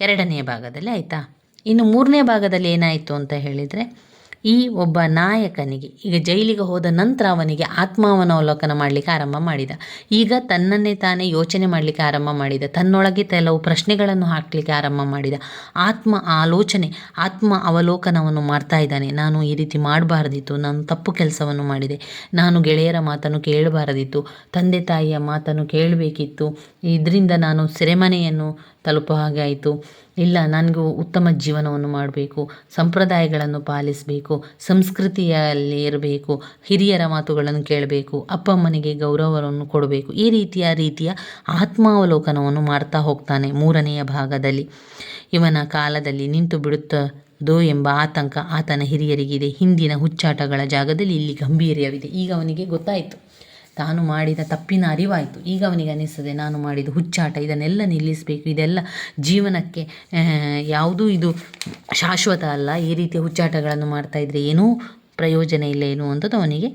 ಎರಡನೆಯ ಭಾಗದಲ್ಲಿ ಆಯಿತಾ? ಇನ್ನು ಮೂರನೇ ಭಾಗದಲ್ಲಿ ಏನಾಯಿತು ಅಂತ ಹೇಳಿದರೆ, ಈ ಒಬ್ಬ ನಾಯಕನಿಗೆ, ಈಗ ಜೈಲಿಗೆ ಹೋದ ನಂತರ ಅವನಿಗೆ ಆತ್ಮಾವಲೋಕನ ಮಾಡಲಿಕ್ಕೆ ಆರಂಭ ಮಾಡಿದ. ಈಗ ತನ್ನನ್ನೇ ತಾನೇ ಯೋಚನೆ ಮಾಡಲಿಕ್ಕೆ ಆರಂಭ ಮಾಡಿದ. ತನ್ನೊಳಗೆ ಕೆಲವು ಪ್ರಶ್ನೆಗಳನ್ನು ಹಾಕಲಿಕ್ಕೆ ಆರಂಭ ಮಾಡಿದ. ಆತ್ಮ ಆಲೋಚನೆ, ಆತ್ಮ ಅವಲೋಕನವನ್ನು ಮಾಡ್ತಾ ಇದ್ದಾನೆ. ನಾನು ಈ ರೀತಿ ಮಾಡಬಾರ್ದಿತ್ತು. ನಾನು ತಪ್ಪು ಕೆಲಸವನ್ನು ಮಾಡಿದೆ. ನಾನು ಗೆಳೆಯರ ಮಾತನ್ನು ಕೇಳಬಾರದಿತ್ತು. ತಂದೆ ತಾಯಿಯ ಮಾತನ್ನು ಕೇಳಬೇಕಿತ್ತು. ಇದರಿಂದ ನಾನು ಸೆರೆಮನೆಯನ್ನು ತಲುಪೋ ಹಾಗೆ ಆಯಿತು. ಇಲ್ಲ, ನನಗೂ ಉತ್ತಮ ಜೀವನವನ್ನು ಮಾಡಬೇಕು, ಸಂಪ್ರದಾಯಗಳನ್ನು ಪಾಲಿಸಬೇಕು, ಸಂಸ್ಕೃತಿಯಲ್ಲಿ ಇರಬೇಕು, ಹಿರಿಯರ ಮಾತುಗಳನ್ನು ಕೇಳಬೇಕು, ಅಪ್ಪ ಅಮ್ಮನಿಗೆ ಗೌರವವನ್ನು ಕೊಡಬೇಕು, ಈ ರೀತಿಯ ರೀತಿಯ ಆತ್ಮಾವಲೋಕನವನ್ನು ಮಾಡ್ತಾ ಹೋಗ್ತಾನೆ ಮೂರನೆಯ ಭಾಗದಲ್ಲಿ. ಇವನ ಕಾಲದಲ್ಲಿ ನಿಂತು ಬಿಡುತ್ತದೋ ಎಂಬ ಆತಂಕ ಆತನ ಹಿರಿಯರಿಗಿದೆ. ಹಿಂದಿನ ಹುಚ್ಚಾಟಗಳ ಜಾಗದಲ್ಲಿ ಇಲ್ಲಿ ಗಂಭೀರ್ಯವಿದೆ. ಈಗ ಅವನಿಗೆ ಗೊತ್ತಾಯಿತು. ತಾನು ಮಾಡಿದ ತಪ್ಪಿನ ಅರಿವಾಯಿತು. ಈಗ ಅವನಿಗೆ ಅನ್ನಿಸ್ತದೆ, ನಾನು ಮಾಡಿದ ಹುಚ್ಚಾಟ, ಇದನ್ನೆಲ್ಲ ನಿಲ್ಲಿಸಬೇಕು, ಇದೆಲ್ಲ ಜೀವನಕ್ಕೆ ಯಾವುದೂ ಇದು ಶಾಶ್ವತ ಅಲ್ಲ. ಈ ರೀತಿಯ ಹುಚ್ಚಾಟಗಳನ್ನು ಮಾಡ್ತಾ ಇದ್ದರೆ ಏನೂ ಪ್ರಯೋಜನ ಇಲ್ಲ, ಏನು? ಅಂತದ್ದು ಅವನಿಗೆ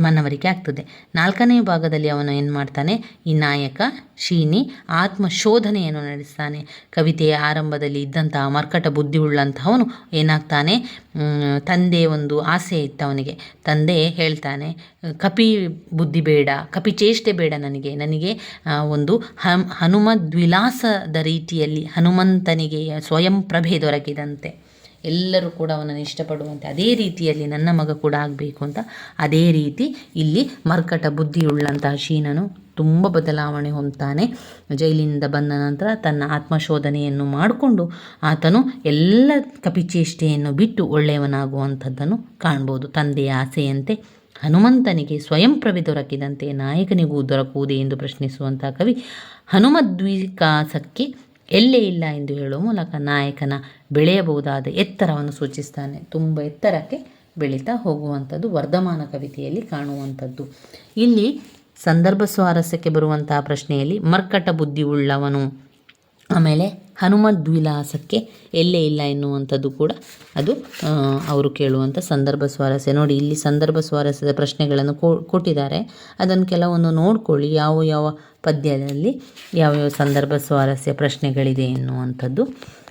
ಮನವರಿಕೆ ಆಗ್ತದೆ. ನಾಲ್ಕನೇ ಭಾಗದಲ್ಲಿ ಅವನು ಏನು ಮಾಡ್ತಾನೆ? ಈ ನಾಯಕ, ಶೀನಿ ಆತ್ಮ ಶೋಧನೆಯನ್ನು ನಡೆಸ್ತಾನೆ. ಕವಿತೆಯ ಆರಂಭದಲ್ಲಿ ಇದ್ದಂತಹ ಮರ್ಕಟ ಬುದ್ಧಿ ಉಳ್ಳಂತಹವನು ಏನಾಗ್ತಾನೆ ತಂದೆ ಒಂದು ಆಸೆ ಇತ್ತು ಅವನಿಗೆ ತಂದೆ ಹೇಳ್ತಾನೆ, ಕಪಿ ಬುದ್ಧಿ ಬೇಡ, ಕಪಿ ಚೇಷ್ಟೆ ಬೇಡ ನನಗೆ. ನನಗೆ ಒಂದು ಹಮ್ ಹನುಮದ್ವಿಲಾಸದ ರೀತಿಯಲ್ಲಿ ಹನುಮಂತನಿಗೆ ಸ್ವಯಂ ಪ್ರಭೆ ದೊರಕಿದಂತೆ. ಎಲ್ಲರೂ ಕೂಡ ಅವನನ್ನು ಇಷ್ಟಪಡುವಂತೆ ಅದೇ ರೀತಿಯಲ್ಲಿ ನನ್ನ ಮಗ ಕೂಡ ಆಗಬೇಕು ಅಂತ ಅದೇ ರೀತಿ ಇಲ್ಲಿ ಮರ್ಕಟ ಬುದ್ಧಿಯುಳ್ಳಂತಹ ಶೀನನು ತುಂಬ ಬದಲಾವಣೆ ಹೊಂದ್ತಾನೆ. ಜೈಲಿನಿಂದ ಬಂದ ನಂತರ ತನ್ನ ಆತ್ಮಶೋಧನೆಯನ್ನು ಮಾಡಿಕೊಂಡು ಆತನು ಎಲ್ಲ ಕಪಿಚೇಷ್ಟೆಯನ್ನು ಬಿಟ್ಟು ಒಳ್ಳೆಯವನಾಗುವಂಥದ್ದನ್ನು ಕಾಣ್ಬೋದು. ತಂದೆಯ ಆಸೆಯಂತೆ ಹನುಮಂತನಿಗೆ ಸ್ವಯಂ ಪ್ರಭೆ ದೊರಕಿದಂತೆ ನಾಯಕನಿಗೂ ದೊರಕುವುದೇ ಎಂದು ಪ್ರಶ್ನಿಸುವಂಥ ಕವಿ ಹನುಮದ್ವಿಕಾಸಕ್ಕೆ ಎಲ್ಲೇ ಇಲ್ಲ ಎಂದು ಹೇಳುವ ಮೂಲಕ ನಾಯಕನ ಬೆಳೆಯಬಹುದಾದ ಎತ್ತರವನ್ನು ಸೂಚಿಸ್ತಾನೆ. ತುಂಬ ಎತ್ತರಕ್ಕೆ ಬೆಳೀತಾ ಹೋಗುವಂಥದ್ದು, ವರ್ಧಮಾನ ಕವಿತೆಯಲ್ಲಿ ಕಾಣುವಂಥದ್ದು. ಇಲ್ಲಿ ಸಂದರ್ಭ ಸ್ವಾರಸ್ಯಕ್ಕೆ ಬರುವಂತಹ ಪ್ರಶ್ನೆಯಲ್ಲಿ ಮರ್ಕಟ ಬುದ್ಧಿ ಉಳ್ಳವನು ಆಮೇಲೆ ಹನುಮದ್ ವಿಲಾಸಕ್ಕೆ ಎಲ್ಲೇ ಇಲ್ಲ ಎನ್ನುವಂಥದ್ದು ಕೂಡ ಅದು ಅವರು ಕೇಳುವಂಥ ಸಂದರ್ಭ ಸ್ವಾರಸ್ಯ. ನೋಡಿ, ಇಲ್ಲಿ ಸಂದರ್ಭ ಸ್ವಾರಸ್ಯದ ಪ್ರಶ್ನೆಗಳನ್ನು ಕೊಟ್ಟಿದ್ದಾರೆ. ಅದನ್ನು ಕೆಲವೊಂದು ನೋಡ್ಕೊಳ್ಳಿ, ಯಾವ ಯಾವ ಪದ್ಯದಲ್ಲಿ ಯಾವ ಸಂದರ್ಭ ಸ್ವಾರಸ್ಯ ಪ್ರಶ್ನೆಗಳಿದೆ ಎನ್ನುವಂಥದ್ದು.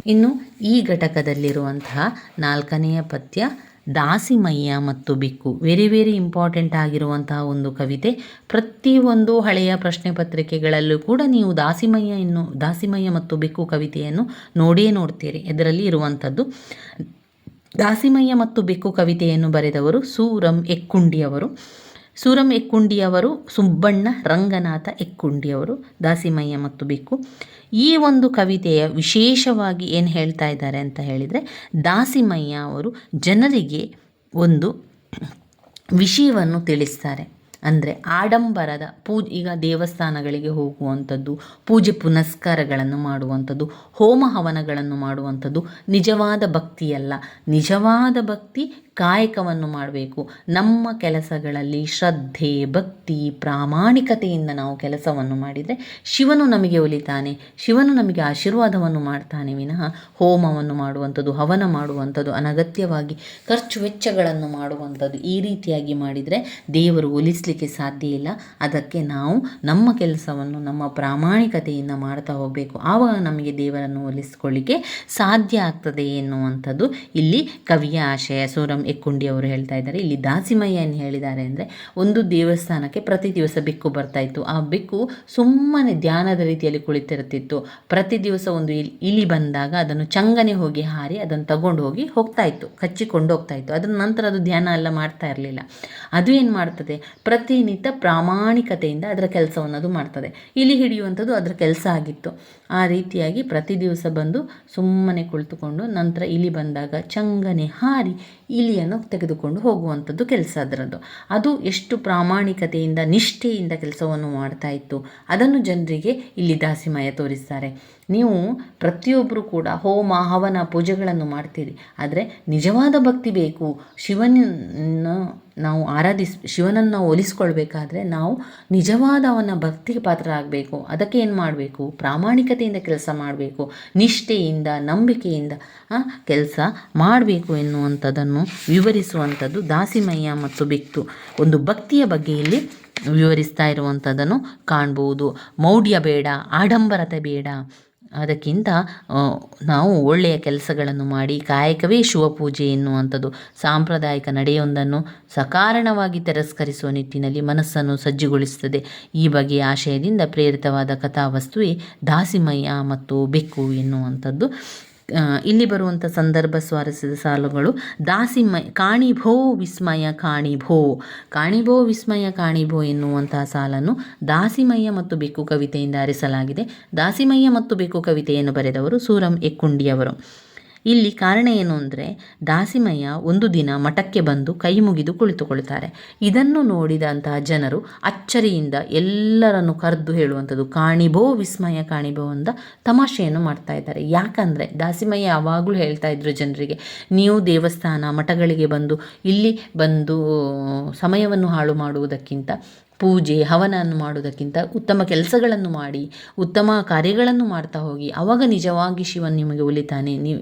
ಇನ್ನು ಈ ಘಟಕದಲ್ಲಿರುವಂತಹ ನಾಲ್ಕನೆಯ ಪದ್ಯ ದಾಸಿಮಯ್ಯ ಮತ್ತು ಬಿಕ್ಕು ವೆರಿ ವೆರಿ ಇಂಪಾರ್ಟೆಂಟ್ ಆಗಿರುವಂತಹ ಒಂದು ಕವಿತೆ. ಪ್ರತಿಯೊಂದು ಹಳೆಯ ಪ್ರಶ್ನೆ ಪತ್ರಿಕೆಗಳಲ್ಲೂ ಕೂಡ ನೀವು ದಾಸಿಮಯ್ಯ ಇನ್ನು ದಾಸಿಮಯ್ಯ ಮತ್ತು ಬಿಕ್ಕು ಕವಿತೆಯನ್ನು ನೋಡೇ ನೋಡ್ತೀರಿ. ಇದರಲ್ಲಿ ಇರುವಂಥದ್ದು, ದಾಸಿಮಯ್ಯ ಮತ್ತು ಬಿಕ್ಕು ಕವಿತೆಯನ್ನು ಬರೆದವರು ಸೂರಂ ಎಕ್ಕುಂಡಿಯವರು. ಸೂರಂ ಎಕ್ಕುಂಡಿಯವರು, ಸುಬ್ಬಣ್ಣ ರಂಗನಾಥ ಎಕ್ಕುಂಡಿಯವರು, ದಾಸಿಮಯ್ಯ ಮತ್ತು ಬೆಕ್ಕು. ಈ ಒಂದು ಕವಿತೆಯ ವಿಶೇಷವಾಗಿ ಏನು ಹೇಳ್ತಾ ಇದ್ದಾರೆ ಅಂತ ಹೇಳಿದರೆ ದಾಸಿಮಯ್ಯ ಅವರು ಜನರಿಗೆ ಒಂದು ವಿಷಯವನ್ನು ತಿಳಿಸ್ತಾರೆ. ಅಂದರೆ ಆಡಂಬರದ ಪೂ, ಈಗ ದೇವಸ್ಥಾನಗಳಿಗೆ ಹೋಗುವಂಥದ್ದು, ಪೂಜೆ ಪುನಸ್ಕಾರಗಳನ್ನು ಮಾಡುವಂಥದ್ದು, ಹೋಮ ಹವನಗಳನ್ನು ಮಾಡುವಂಥದ್ದು ನಿಜವಾದ ಭಕ್ತಿಯಲ್ಲ. ನಿಜವಾದ ಭಕ್ತಿ ಕಾಯಕವನ್ನು ಮಾಡಬೇಕು. ನಮ್ಮ ಕೆಲಸಗಳಲ್ಲಿ ಶ್ರದ್ಧೆ, ಭಕ್ತಿ, ಪ್ರಾಮಾಣಿಕತೆಯಿಂದ ನಾವು ಕೆಲಸವನ್ನು ಮಾಡಿದರೆ ಶಿವನು ನಮಗೆ ಒಲಿತಾನೆ. ಶಿವನು ನಮಗೆ ಆಶೀರ್ವಾದವನ್ನು ಮಾಡ್ತಾನೆ ವಿನಃ ಹೋಮವನ್ನು ಮಾಡುವಂಥದ್ದು, ಹವನ ಮಾಡುವಂಥದ್ದು, ಅನಗತ್ಯವಾಗಿ ಖರ್ಚು ವೆಚ್ಚಗಳನ್ನು ಮಾಡುವಂಥದ್ದು ಈ ರೀತಿಯಾಗಿ ಮಾಡಿದರೆ ದೇವರು ಒಲಿಸಲಿಕ್ಕೆ ಸಾಧ್ಯ ಇಲ್ಲ. ಅದಕ್ಕೆ ನಾವು ನಮ್ಮ ಕೆಲಸವನ್ನು, ನಮ್ಮ ಪ್ರಾಮಾಣಿಕತೆಯಿಂದ ಮಾಡ್ತಾ ಹೋಗಬೇಕು. ಆವಾಗ ನಮಗೆ ದೇವರನ್ನು ಒಲಿಸ್ಕೊಳ್ಳಿಕ್ಕೆ ಸಾಧ್ಯ ಆಗ್ತದೆ ಎನ್ನುವಂಥದ್ದು ಇಲ್ಲಿ ಕವಿಯ ಆಶಯ. ಸೂರಂ ಎಕ್ಕುಂಡಿ ಅವರು ಹೇಳ್ತಾ ಇದ್ದಾರೆ. ಇಲ್ಲಿ ದಾಸಿಮಯ್ಯ ಏನು ಹೇಳಿದ್ದಾರೆ ಅಂದರೆ, ಒಂದು ದೇವಸ್ಥಾನಕ್ಕೆ ಪ್ರತಿ ದಿವಸ ಬೆಕ್ಕು ಬರ್ತಾ ಇತ್ತು. ಆ ಬೆಕ್ಕು ಸುಮ್ಮನೆ ಧ್ಯಾನದ ರೀತಿಯಲ್ಲಿ ಕುಳಿತಿರುತ್ತಿತ್ತು ಪ್ರತಿ ದಿವಸ ಒಂದು ಇಲ್- ಇಲಿ ಬಂದಾಗ ಅದನ್ನು ಚಂಗನೆ ಹೋಗಿ ಹಾರಿ ಅದನ್ನು ತಗೊಂಡು ಹೋಗಿ ಹೋಗ್ತಾ ಇತ್ತು. ಕಚ್ಚಿಕೊಂಡು ಹೋಗ್ತಾ ಇತ್ತು. ಅದರ ನಂತರ ಅದು ಧ್ಯಾನ ಎಲ್ಲ ಮಾಡ್ತಾ ಇರಲಿಲ್ಲ. ಅದು ಏನು ಮಾಡ್ತದೆ? ಪ್ರತಿನಿತ್ಯ ಪ್ರಾಮಾಣಿಕತೆಯಿಂದ ಅದರ ಕೆಲಸವನ್ನು ಅದು ಮಾಡ್ತದೆ. ಇಲಿ ಹಿಡಿಯುವಂಥದ್ದು ಅದರ ಕೆಲಸ ಆಗಿತ್ತು. ಆ ರೀತಿಯಾಗಿ ಪ್ರತಿ ದಿವಸ ಬಂದು ಸುಮ್ಮನೆ ಕುಳಿತುಕೊಂಡು ನಂತರ ಇಲಿ ಬಂದಾಗ ಚಂಗನೆ ಹಾರಿ ಇಲಿಯನ್ನು ತೆಗೆದುಕೊಂಡು ಹೋಗುವಂಥದ್ದು ಕೆಲಸ ಅದರದ್ದು. ಅದು ಎಷ್ಟು ಪ್ರಾಮಾಣಿಕತೆಯಿಂದ, ನಿಷ್ಠೆಯಿಂದ ಕೆಲಸವನ್ನು ಮಾಡ್ತಾ ಇತ್ತು, ಅದನ್ನು ಜನರಿಗೆ ಇಲ್ಲಿ ದಾಸಿಮಯ ತೋರಿಸ್ತಾರೆ. ನೀವು ಪ್ರತಿಯೊಬ್ಬರು ಕೂಡ ಹೋಮ, ಹವನ, ಪೂಜೆಗಳನ್ನು ಮಾಡ್ತೀರಿ. ಆದರೆ ನಿಜವಾದ ಭಕ್ತಿ ಬೇಕು. ಶಿವನನ್ನು ನಾವು ಆರಾಧಿಸ್, ಶಿವನನ್ನು ನಾವು ಒಲಿಸ್ಕೊಳ್ಬೇಕಾದ್ರೆ ನಾವು ನಿಜವಾದ ಅವನ ಭಕ್ತಿಗೆ ಪಾತ್ರ ಆಗಬೇಕು ಅದಕ್ಕೆ ಏನು ಮಾಡಬೇಕು? ಪ್ರಾಮಾಣಿಕತೆಯಿಂದ ಕೆಲಸ ಮಾಡಬೇಕು. ನಿಷ್ಠೆಯಿಂದ, ನಂಬಿಕೆಯಿಂದ ಕೆಲಸ ಮಾಡಬೇಕು ಎನ್ನುವಂಥದ್ದನ್ನು ವಿವರಿಸುವಂಥದ್ದು ದಾಸಿಮಯ್ಯ ಮತ್ತು ಬಿಕ್ತು ಒಂದು ಭಕ್ತಿಯ ಬಗ್ಗೆ ಇಲ್ಲಿ ವಿವರಿಸ್ತಾ ಇರುವಂಥದ್ದನ್ನು ಕಾಣ್ಬೋದು. ಮೌಢ್ಯ ಬೇಡ, ಆಡಂಬರತೆ ಬೇಡ. ಅದಕ್ಕಿಂತ ನಾವು ಒಳ್ಳೆಯ ಕೆಲಸಗಳನ್ನು ಮಾಡಿ ಕಾಯಕವೇ ಶಿವಪೂಜೆ ಎನ್ನುವಂಥದ್ದು. ಸಾಂಪ್ರದಾಯಿಕ ನಡೆಯೊಂದನ್ನು ಸಕಾರಣವಾಗಿ ತಿರಸ್ಕರಿಸುವ ನಿಟ್ಟಿನಲ್ಲಿ ಮನಸ್ಸನ್ನು ಸಜ್ಜುಗೊಳಿಸುತ್ತದೆ. ಈ ಬಗೆಯ ಆಶಯದಿಂದ ಪ್ರೇರಿತವಾದ ಕಥಾವಸ್ತುವೆ ದಾಸಿಮಯ್ಯ ಮತ್ತು ಬೆಕ್ಕು ಎನ್ನುವಂಥದ್ದು. ಇಲ್ಲಿ ಬರುವಂಥ ಸಂದರ್ಭ ಸ್ವಾರಸ್ಯದ ಸಾಲುಗಳು ದಾಸಿಮಯ ಕಾಣಿಭೋ ವಿಸ್ಮಯ, ಕಾಣಿಭೋ. ಕಾಣಿಭೋ ವಿಸ್ಮಯ, ಕಾಣಿಭೋ ಎನ್ನುವಂತಹ ಸಾಲನ್ನು ದಾಸಿಮಯ್ಯ ಮತ್ತು ಬೆಕ್ಕು ಕವಿತೆಯಿಂದ ಆರಿಸಲಾಗಿದೆ. ದಾಸಿಮಯ್ಯ ಮತ್ತು ಬೆಕ್ಕು ಕವಿತೆಯನ್ನು ಬರೆದವರು ಸೂರಂ ಎಕ್ಕುಂಡಿಯವರು. ಇಲ್ಲಿ ಕಾರಣ ಏನು ಅಂದರೆ ದಾಸಿಮಯ್ಯ ಒಂದು ದಿನ ಮಠಕ್ಕೆ ಬಂದು ಕೈ ಮುಗಿದು ಕುಳಿತುಕೊಳ್ತಾರೆ. ಇದನ್ನು ನೋಡಿದಂತಹ ಜನರು ಅಚ್ಚರಿಯಿಂದ ಎಲ್ಲರನ್ನು ಕರೆದು ಹೇಳುವಂಥದ್ದು ಕಾಣಿಬೋ ವಿಸ್ಮಯ ಕಾಣಿಬೋ ಅಂತ ತಮಾಷೆಯನ್ನು ಮಾಡ್ತಾ ಇದ್ದಾರೆ. ಯಾಕಂದರೆ ದಾಸಿಮಯ್ಯ ಯಾವಾಗಲೂ ಹೇಳ್ತಾ ಇದ್ರು ಜನರಿಗೆ, ನೀವು ದೇವಸ್ಥಾನ ಮಠಗಳಿಗೆ ಬಂದು, ಇಲ್ಲಿ ಬಂದು ಸಮಯವನ್ನು ಹಾಳು ಮಾಡುವುದಕ್ಕಿಂತ ಪೂಜೆ, ಹವನವನ್ನು ಮಾಡುವುದಕ್ಕಿಂತ ಉತ್ತಮ ಕೆಲಸಗಳನ್ನು ಮಾಡಿ, ಉತ್ತಮ ಕಾರ್ಯಗಳನ್ನು ಮಾಡ್ತಾ ಹೋಗಿ, ಅವಾಗ ನಿಜವಾಗಿ ಶಿವ ನಿಮಗೆ ಒಲಿತಾನೆ. ನೀವು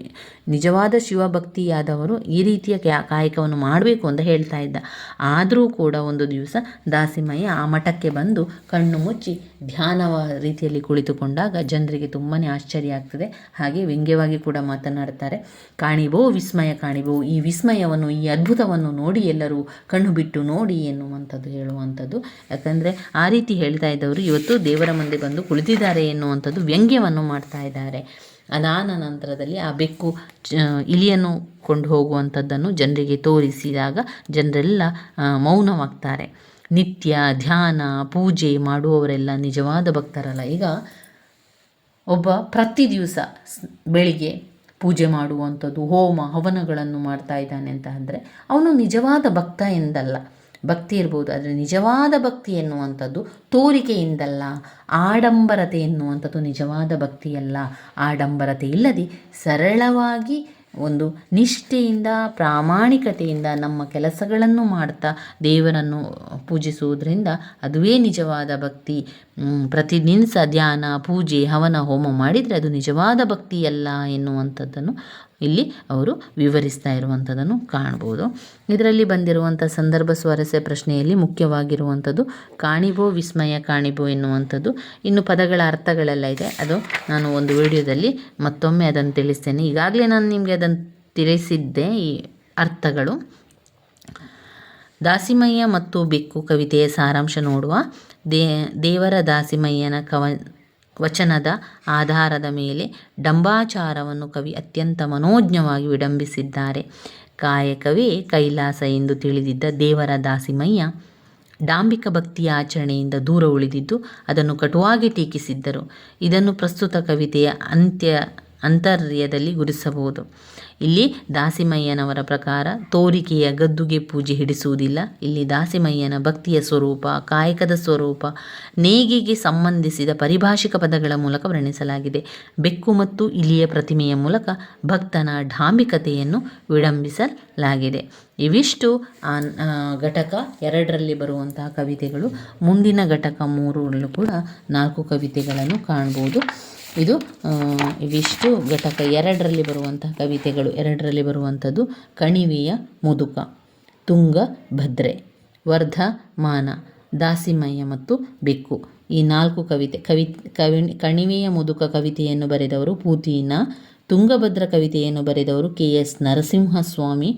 ನಿಜವಾದ ಶಿವಭಕ್ತಿಯಾದವರು ಈ ರೀತಿಯ ಕ್ಯಾ- ಕಾಯಕವನ್ನು ಮಾಡಬೇಕು ಅಂತ ಹೇಳ್ತಾ ಇದ್ದ. ಆದರೂ ಕೂಡ ಒಂದು ದಿವಸ ದಾಸಿಮಯ್ಯ ಆ ಮಠಕ್ಕೆ ಬಂದು ಕಣ್ಣು ಮುಚ್ಚಿ ಧ್ಯಾನವ ರೀತಿಯಲ್ಲಿ ಕುಳಿತುಕೊಂಡಾಗ ಜನರಿಗೆ ತುಂಬಾ ಆಶ್ಚರ್ಯ ಆಗ್ತದೆ. ಹಾಗೆ ವ್ಯಂಗ್ಯವಾಗಿ ಕೂಡ ಮಾತನಾಡ್ತಾರೆ. ಕಾಣಿಬೋ ವಿಸ್ಮಯ, ಕಾಣಿಬೋ ಈ ವಿಸ್ಮಯವನ್ನು, ಈ ಅದ್ಭುತವನ್ನು ನೋಡಿ ಎಲ್ಲರೂ ಕಣ್ಣು ಬಿಟ್ಟು ನೋಡಿ ಎನ್ನುವಂಥದ್ದು, ಹೇಳುವಂಥದ್ದು. ಯಾಕಂದರೆ ಆ ರೀತಿ ಹೇಳ್ತಾ ಇದ್ದವರು ಇವತ್ತು ದೇವರ ಮುಂದೆ ಬಂದು ಕುಳಿತಿದ್ದಾರೆ ಎನ್ನುವಂಥದ್ದು ವ್ಯಂಗ್ಯವನ್ನು ಮಾಡ್ತಾ ಇದ್ದಾರೆ. ಅದಾದ ನಂತರದಲ್ಲಿ ಆ ಬೆಕ್ಕು ಇಲಿಯನ್ನು ಕೊಂಡು ಹೋಗುವಂಥದ್ದನ್ನು ಜನರಿಗೆ ತೋರಿಸಿದಾಗ ಜನರೆಲ್ಲ ಮೌನವಾಗ್ತಾರೆ. ನಿತ್ಯ, ಧ್ಯಾನ, ಪೂಜೆ ಮಾಡುವವರೆಲ್ಲ ನಿಜವಾದ ಭಕ್ತರಲ್ಲ. ಈಗ ಒಬ್ಬ ಪ್ರತಿ ದಿವಸ ಬೆಳಿಗ್ಗೆ ಪೂಜೆ ಮಾಡುವಂಥದ್ದು, ಹೋಮ, ಹವನಗಳನ್ನು ಮಾಡ್ತಾ ಇದ್ದಾನೆ ಅಂತ ಅಂದರೆ ಅವನು ನಿಜವಾದ ಭಕ್ತ ಎಂದಲ್ಲ. ಭಕ್ತಿ ಇರ್ಬೋದು, ಆದರೆ ನಿಜವಾದ ಭಕ್ತಿ ಎನ್ನುವಂಥದ್ದು ತೋರಿಕೆಯಿಂದಲ್ಲ. ಆಡಂಬರತೆ ಎನ್ನುವಂಥದ್ದು ನಿಜವಾದ ಭಕ್ತಿಯಲ್ಲ. ಆಡಂಬರತೆ ಇಲ್ಲದೆ ಸರಳವಾಗಿ ಒಂದು ನಿಷ್ಠೆಯಿಂದ, ಪ್ರಾಮಾಣಿಕತೆಯಿಂದ ನಮ್ಮ ಕೆಲಸಗಳನ್ನು ಮಾಡ್ತಾ ದೇವರನ್ನು ಪೂಜಿಸುವುದರಿಂದ ಅದುವೇ ನಿಜವಾದ ಭಕ್ತಿ. ಪ್ರತಿದಿನ ಧ್ಯಾನ, ಪೂಜೆ, ಹವನ, ಹೋಮ ಮಾಡಿದರೆ ಅದು ನಿಜವಾದ ಭಕ್ತಿಯಲ್ಲ ಎನ್ನುವಂಥದ್ದನ್ನು ಇಲ್ಲಿ ಅವರು ವಿವರಿಸ್ತಾ ಇರುವಂಥದ್ದನ್ನು ಕಾಣ್ಬೋದು. ಇದರಲ್ಲಿ ಬಂದಿರುವಂಥ ಸಂದರ್ಭ ಸ್ವಾರಸ್ಯ ಪ್ರಶ್ನೆಯಲ್ಲಿ ಮುಖ್ಯವಾಗಿರುವಂಥದ್ದು ಕಾಣಿಬೋ, ವಿಸ್ಮಯ ಕಾಣಿಬೋ ಎನ್ನುವಂಥದ್ದು. ಇನ್ನು ಪದಗಳ ಅರ್ಥಗಳೆಲ್ಲ ಇದೆ. ಅದು ನಾನು ಒಂದು ವಿಡಿಯೋದಲ್ಲಿ ಮತ್ತೊಮ್ಮೆ ಅದನ್ನು ತಿಳಿಸ್ತೇನೆ. ಈಗಾಗಲೇ ನಾನು ನಿಮಗೆ ಅದನ್ನು ತಿಳಿಸಿದ್ದೆ ಈ ಅರ್ಥಗಳು. ದಾಸಿಮಯ್ಯ ಮತ್ತು ಬೆಕ್ಕು ಕವಿತೆಯ ಸಾರಾಂಶ ನೋಡುವ ದೇವರ ದಾಸಿಮಯ್ಯನ ಕವ ವಚನದ ಆಧಾರದ ಮೇಲೆ ಡಂಬಾಚಾರವನ್ನು ಕವಿ ಅತ್ಯಂತ ಮನೋಜ್ಞವಾಗಿ ವಿಡಂಬಿಸಿದ್ದಾರೆ. ಕಾಯಕವೇ ಕೈಲಾಸ ಎಂದು ತಿಳಿದಿದ್ದ ದೇವರ ದಾಸಿಮಯ್ಯ ಡಾಂಬಿಕ ಭಕ್ತಿಯ ಆಚರಣೆಯಿಂದ ದೂರ ಉಳಿದಿದ್ದು ಅದನ್ನು ಕಟುವಾಗಿ ಟೀಕಿಸಿದ್ದರು. ಇದನ್ನು ಪ್ರಸ್ತುತ ಕವಿತೆಯ ಅಂತ್ಯ, ಅಂತರ್ಯದಲ್ಲಿ ಗುರುತಿಸಬಹುದು. ಇಲ್ಲಿ ದಾಸಿಮಯ್ಯನವರ ಪ್ರಕಾರ ತೋರಿಕೆಯ ಗದ್ದುಗೆ ಪೂಜೆ ಹಿಡಿಸುವುದಿಲ್ಲ. ಇಲ್ಲಿ ದಾಸಿಮಯ್ಯನ ಭಕ್ತಿಯ ಸ್ವರೂಪ, ಕಾಯಕದ ಸ್ವರೂಪ, ನೇಗಿಗೆ ಸಂಬಂಧಿಸಿದ ಪರಿಭಾಷಿಕ ಪದಗಳ ಮೂಲಕ ವರ್ಣಿಸಲಾಗಿದೆ. ಬೆಕ್ಕು ಮತ್ತು ಇಲಿಯ ಪ್ರತಿಮೆಯ ಮೂಲಕ ಭಕ್ತನ ಢಾಂಬಿಕತೆಯನ್ನು ವಿಡಂಬಿಸಲಾಗಿದೆ ಇವಿಷ್ಟು ಘಟಕ ಎರಡರಲ್ಲಿ ಬರುವಂತಹ ಕವಿತೆಗಳು. ಮುಂದಿನ ಘಟಕ ಮೂರರಲ್ಲೂ ಕೂಡ ನಾಲ್ಕು ಕವಿತೆಗಳನ್ನು ಕಾಣ್ಬೋದು. ಇದು ಇವಿಷ್ಟು ಘಟಕ ಎರಡರಲ್ಲಿ ಬರುವಂತಹ ಕವಿತೆಗಳು. ಎರಡರಲ್ಲಿ ಬರುವಂಥದ್ದು ಕಣಿವೆಯ ಮುದುಕ, ತುಂಗ ಭದ್ರೆ ವರ್ಧಮಾನ ದಾಸಿಮಯ್ಯ ಮತ್ತು ಬೆಕ್ಕು. ಈ ನಾಲ್ಕು ಕವಿತೆ, ಕವಿ ಕವಿ, ಕಣಿವೆಯ ಮುದುಕ ಕವಿತೆಯನ್ನು ಬರೆದವರು ಪೂತಿನ ತುಂಗಭದ್ರ ಕವಿತೆಯನ್ನು ಬರೆದವರು ಕೆ ಎಸ್ ನರಸಿಂಹಸ್ವಾಮಿ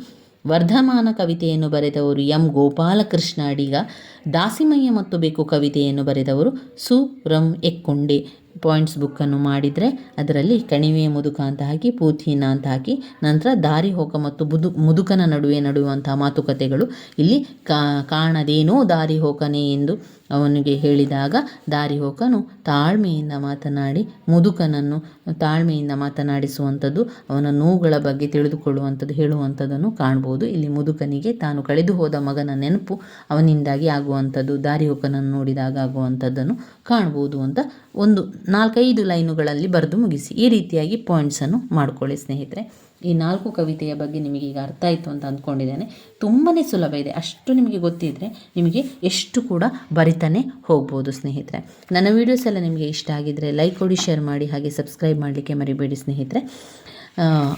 ವರ್ಧಮಾನ ಕವಿತೆಯನ್ನು ಬರೆದವರು ಎಂ ಗೋಪಾಲಕೃಷ್ಣ ಅಡಿಗ, ದಾಸಿಮಯ್ಯ ಮತ್ತು ಬೆಕ್ಕು ಕವಿತೆಯನ್ನು ಬರೆದವರು ಸು. ರಂ. ಎಕ್ಕೊಂಡೆ. ಪಾಯಿಂಟ್ಸ್ ಬುಕ್ಕನ್ನು ಮಾಡಿದರೆ ಅದರಲ್ಲಿ ಕಣಿವೆ ಮುದುಕ ಅಂತ ಹಾಕಿ ಪೂತಿನ ಅಂತ ಹಾಕಿ, ನಂತರ ದಾರಿ ಹೋಕ ಮತ್ತು ಬುದು ಮುದುಕನ ನಡುವೆ ನಡೆಯುವಂತಹ ಮಾತುಕತೆಗಳು. ಇಲ್ಲಿ ಕಾಣದೇನೋ ದಾರಿ ಹೋಕನೇ ಎಂದು ಅವನಿಗೆ ಹೇಳಿದಾಗ, ದಾರಿಹೋಕನು ತಾಳ್ಮೆಯಿಂದ ಮಾತನಾಡಿ, ಮುದುಕನನ್ನು ತಾಳ್ಮೆಯಿಂದ ಮಾತನಾಡಿಸುವಂಥದ್ದು, ಅವನ ನೋವುಗಳ ಬಗ್ಗೆ ತಿಳಿದುಕೊಳ್ಳುವಂಥದ್ದು, ಹೇಳುವಂಥದ್ದನ್ನು ಕಾಣ್ಬೋದು. ಇಲ್ಲಿ ಮುದುಕನಿಗೆ ತಾನು ಕಳೆದು ಹೋದ ಮಗನ ನೆನಪು ಅವನಿಂದಾಗಿ ಆಗುವಂಥದ್ದು, ದಾರಿಹೋಕನನ್ನು ನೋಡಿದಾಗ ಆಗುವಂಥದ್ದನ್ನು ಕಾಣ್ಬೋದು ಅಂತ ಒಂದು ನಾಲ್ಕೈದು ಲೈನುಗಳಲ್ಲಿ ಬರೆದು ಮುಗಿಸಿ, ಈ ರೀತಿಯಾಗಿ ಪಾಯಿಂಟ್ಸನ್ನು ಮಾಡ್ಕೊಳ್ಳಿ ಸ್ನೇಹಿತರೆ. ಈ ನಾಲ್ಕು ಕವಿತೆಯ ಬಗ್ಗೆ ನಿಮಗೆ ಈಗ ಅರ್ಥ ಆಯಿತು ಅಂತ ಅಂದ್ಕೊಂಡಿದ್ದೇನೆ. ತುಂಬಾ ಸುಲಭ ಇದೆ. ಅಷ್ಟು ನಿಮಗೆ ಗೊತ್ತಿದ್ದರೆ ನಿಮಗೆ ಎಷ್ಟು ಕೂಡ ಬರಿತಾನೆ ಹೋಗ್ಬೋದು, ಸ್ನೇಹಿತರೆ. ನನ್ನ ವೀಡಿಯೋಸ್ ಎಲ್ಲ ನಿಮಗೆ ಇಷ್ಟ ಆಗಿದ್ದರೆ ಲೈಕ್ ಕೊಡಿ ಶೇರ್ ಮಾಡಿ, ಹಾಗೆ ಸಬ್ಸ್ಕ್ರೈಬ್ ಮಾಡಲಿಕ್ಕೆ ಮರಿಬೇಡಿ, ಸ್ನೇಹಿತರೆ.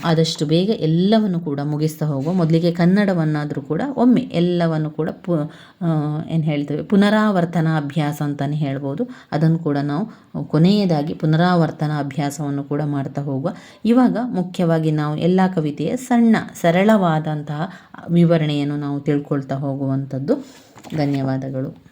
ಆದಷ್ಟು ಬೇಗ ಎಲ್ಲವನ್ನು ಕೂಡ ಮುಗಿಸ್ತಾ ಹೋಗುವ. ಮೊದಲಿಗೆ ಕನ್ನಡವನ್ನಾದರೂ ಕೂಡ ಒಮ್ಮೆ ಎಲ್ಲವನ್ನು ಕೂಡ ಪು ಏನು ಹೇಳ್ತೇವೆ, ಪುನರಾವರ್ತನಾ ಅಭ್ಯಾಸ ಅಂತಲೇ ಹೇಳ್ಬೋದು. ಅದನ್ನು ಕೂಡ ನಾವು ಕೊನೆಯದಾಗಿ ಪುನರಾವರ್ತನಾ ಅಭ್ಯಾಸವನ್ನು ಕೂಡ ಮಾಡ್ತಾ ಹೋಗುವ. ಇವಾಗ ಮುಖ್ಯವಾಗಿ ನಾವು ಎಲ್ಲ ಕವಿತೆಯ ಸಣ್ಣ, ಸರಳವಾದಂತಹ ವಿವರಣೆಯನ್ನು ನಾವು ತಿಳ್ಕೊಳ್ತಾ ಹೋಗುವಂಥದ್ದು. ಧನ್ಯವಾದಗಳು.